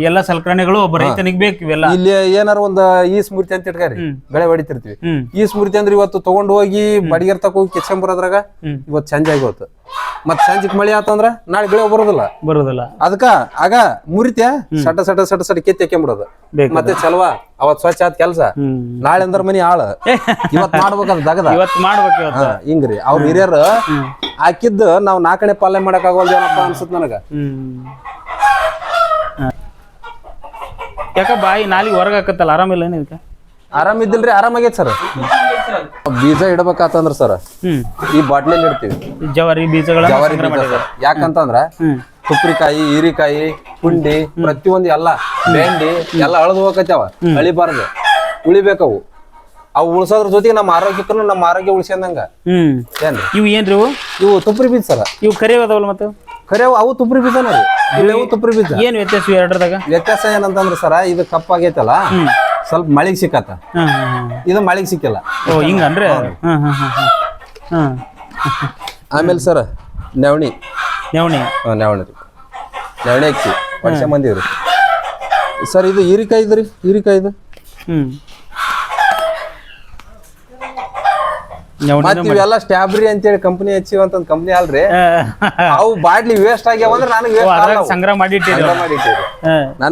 ಎಲ್ಲ ಸಲಕರಣೆಗಳು ಒಬ್ಬ ರೈತನಿಗೆ ಬೇಕು ಇವೆಲ್ಲ. ಇಲ್ಲಿ ಏನಾರ ಒಂದ್ ಈ ಸ್ಮೃತಿ ಅಂತ ಇಟ್ಕಾರಿ ಬೆಳೆ ಹೊಡಿತಿರ್ತೀವಿ. ಈ ಸ್ಮೃತಿ ಅಂದ್ರೆ ಇವತ್ತು ತಗೊಂಡ್ ಹೋಗಿ ಬಡಿಗೆರ್ ತಕ ಹೋಗಿ ಬರೋದ್ರಾಗ ಇವತ್ತು ಸಂಜೆ ಆಗೋತು. ಮತ್ ಸಂಜೆಕ್ ಮಳಿ ಆತಂದ್ರ ನಾಳೆ ಬೆಳೆ ಬರೋದಿಲ್ಲ. ಬರೋದಿಲ್ಲ. ಅದಕ್ಕ ಆಗ ಮುರಿತ್ಯ ಸಟ ಸಟ ಸಟ ಸಟ ಕೆತ್ತಿ ಹಾಕೊಂಡ್ಬಿಡೋದು. ಮತ್ತೆ ಚಲವಾ ಅವತ್ ಸ್ವಚ್ಛ ಆದ ಕೆಲ್ಸ. ನಾಳೆ ಅಂದ್ರ ಮನಿ ಆಳ. ಇವತ್ ಮಾಡ್ಬೇಕಂತ ದಗದ. ಮಾಡ್ಬೇಕು ಹಿಂಗ್ರಿ. ಅವ್ರ ಹಿರಿಯರು ಹಾಕಿದ್ದು ನಾವ್ ನಾಲ್ಕನೇ ಪಾಲನೆ ಮಾಡಕ್ ಆಗೋಲ್ದೇನಪ್ಪ ಅನ್ಸುತ್ ನನಗ. ಯಾಕ ಬಾಯಿ ನಾಲಿಗೆ ಹೊರಗೆ ಹಾಕತ್ತಲ್ಲ? ಆರಾಮಿಲ್ಲ ಏನು ಇದಕ್ಕೆ? ಆರಾಮ್ ಇದ್ದಿಲ್ರಿ ಆರಾಮಾಗೈತೆ ಸರ್. ಬೀಜ ಇಡಬೇಕಾತಂದ್ರ ಸರ್ ಹ್ಮ್. ಈ ಬಾಟ್ಲಿಯಲ್ಲಿ ಇಡ್ತೀವಿ. ಜವಾರಿ ಬೀಜಗಳ ಜವಾರಿ ಬೀಜ sir. ಯಾಕಂತಂದ್ರ ಹ್ಮ್. ತುಪ್ರಿಕಾಯಿ ಹೀರಿಕಾಯಿ ಪುಂಡಿ ಪ್ರತಿಯೊಂದು ಎಲ್ಲ ಬೆಂಡಿ ಎಲ್ಲ ಅಳದು ಹೋಗತ್ತವ ಅಳಿಬಾರ್ದು. ಉಳಿಬೇಕವು. ಅವು ಉಳ್ಸೋದ್ರ ಜೊತೆಗೆ ನಮ್ಮ ಆರೋಗ್ಯಕ್ಕೂ ನಮ್ಮ ಆರೋಗ್ಯ ಉಳಿಸ್ಕೊಂಡಂಗ ಹ್ಮ್. ಏನ್ರಿ? ಇವು ಏನ್ರಿ ಇವು? ಇವು ತುಪ್ರಿ ಬೀಜ ಸರ್. ಇವು ಕರಿ ಅದಾವಲ್ಲ ಮತ್ತೆ? ಖರೆ ಅವು- ಅವು ತುಪ್ರಿ ಬೀಜನ ರೀ ಇವು ತುಪ್ರಿ ಬೀಜ. ಏನ್ ವ್ಯತ್ಯಾಸ ಇವು ಎರಡರದಾಗ? ವ್ಯತ್ಯಾಸ ಏನಂತಂದ್ರೆ ಸರ ಇದು ಕಪ್ಪಾಗೈತಲ್ಲ ಸ್ವಲ್ಪ ಮಳಿಗೆ ಸಿಕ್ಕತ್ತ. ಇದು ಮಳಿಗೆ ಸಿಕ್ಕಿಲ್ಲ. ಓ ಹಿಂಗನ್ರಿ? ಅಂದ್ರೆ ಆಮೇಲೆ ಸರ್ ನವಣಿ. ನವಣಿ. ಹಾಂ ನವಣಿ ರೀ. ನವಣಿ ಅಕ್ಕಿ ವರ್ಷ ಮಂದಿ ರೀ ಸರ್ ಇದು ಹೀರಿಕಾಯ್ದು ರೀ ಹೀರಿಕಾಯ್ದು. ಹ್ಮ್ ನವಣಿ ಮತ್ತೆ ಇವೆಲ್ಲ ಸ್ಟ್ಯಾಬ್ರಿ ಅಂತೇಳಿ ಕಂಪ್ನಿ ಹಚ್ಚಿವ ಅಂತ ಕಂಪ್ನಿ ಅಲ್ರಿ. ಅವು ಬಾಡ್ಲಿ ವೇಸ್ಟ್ ಆಗ್ಯಾವ ಅಂದ್ರೆ ನನಗೆ ಸಂಗ್ರಹ ಮಾಡಿ ಮಾಡಿಟ್ಟಿರಿ ನಾನು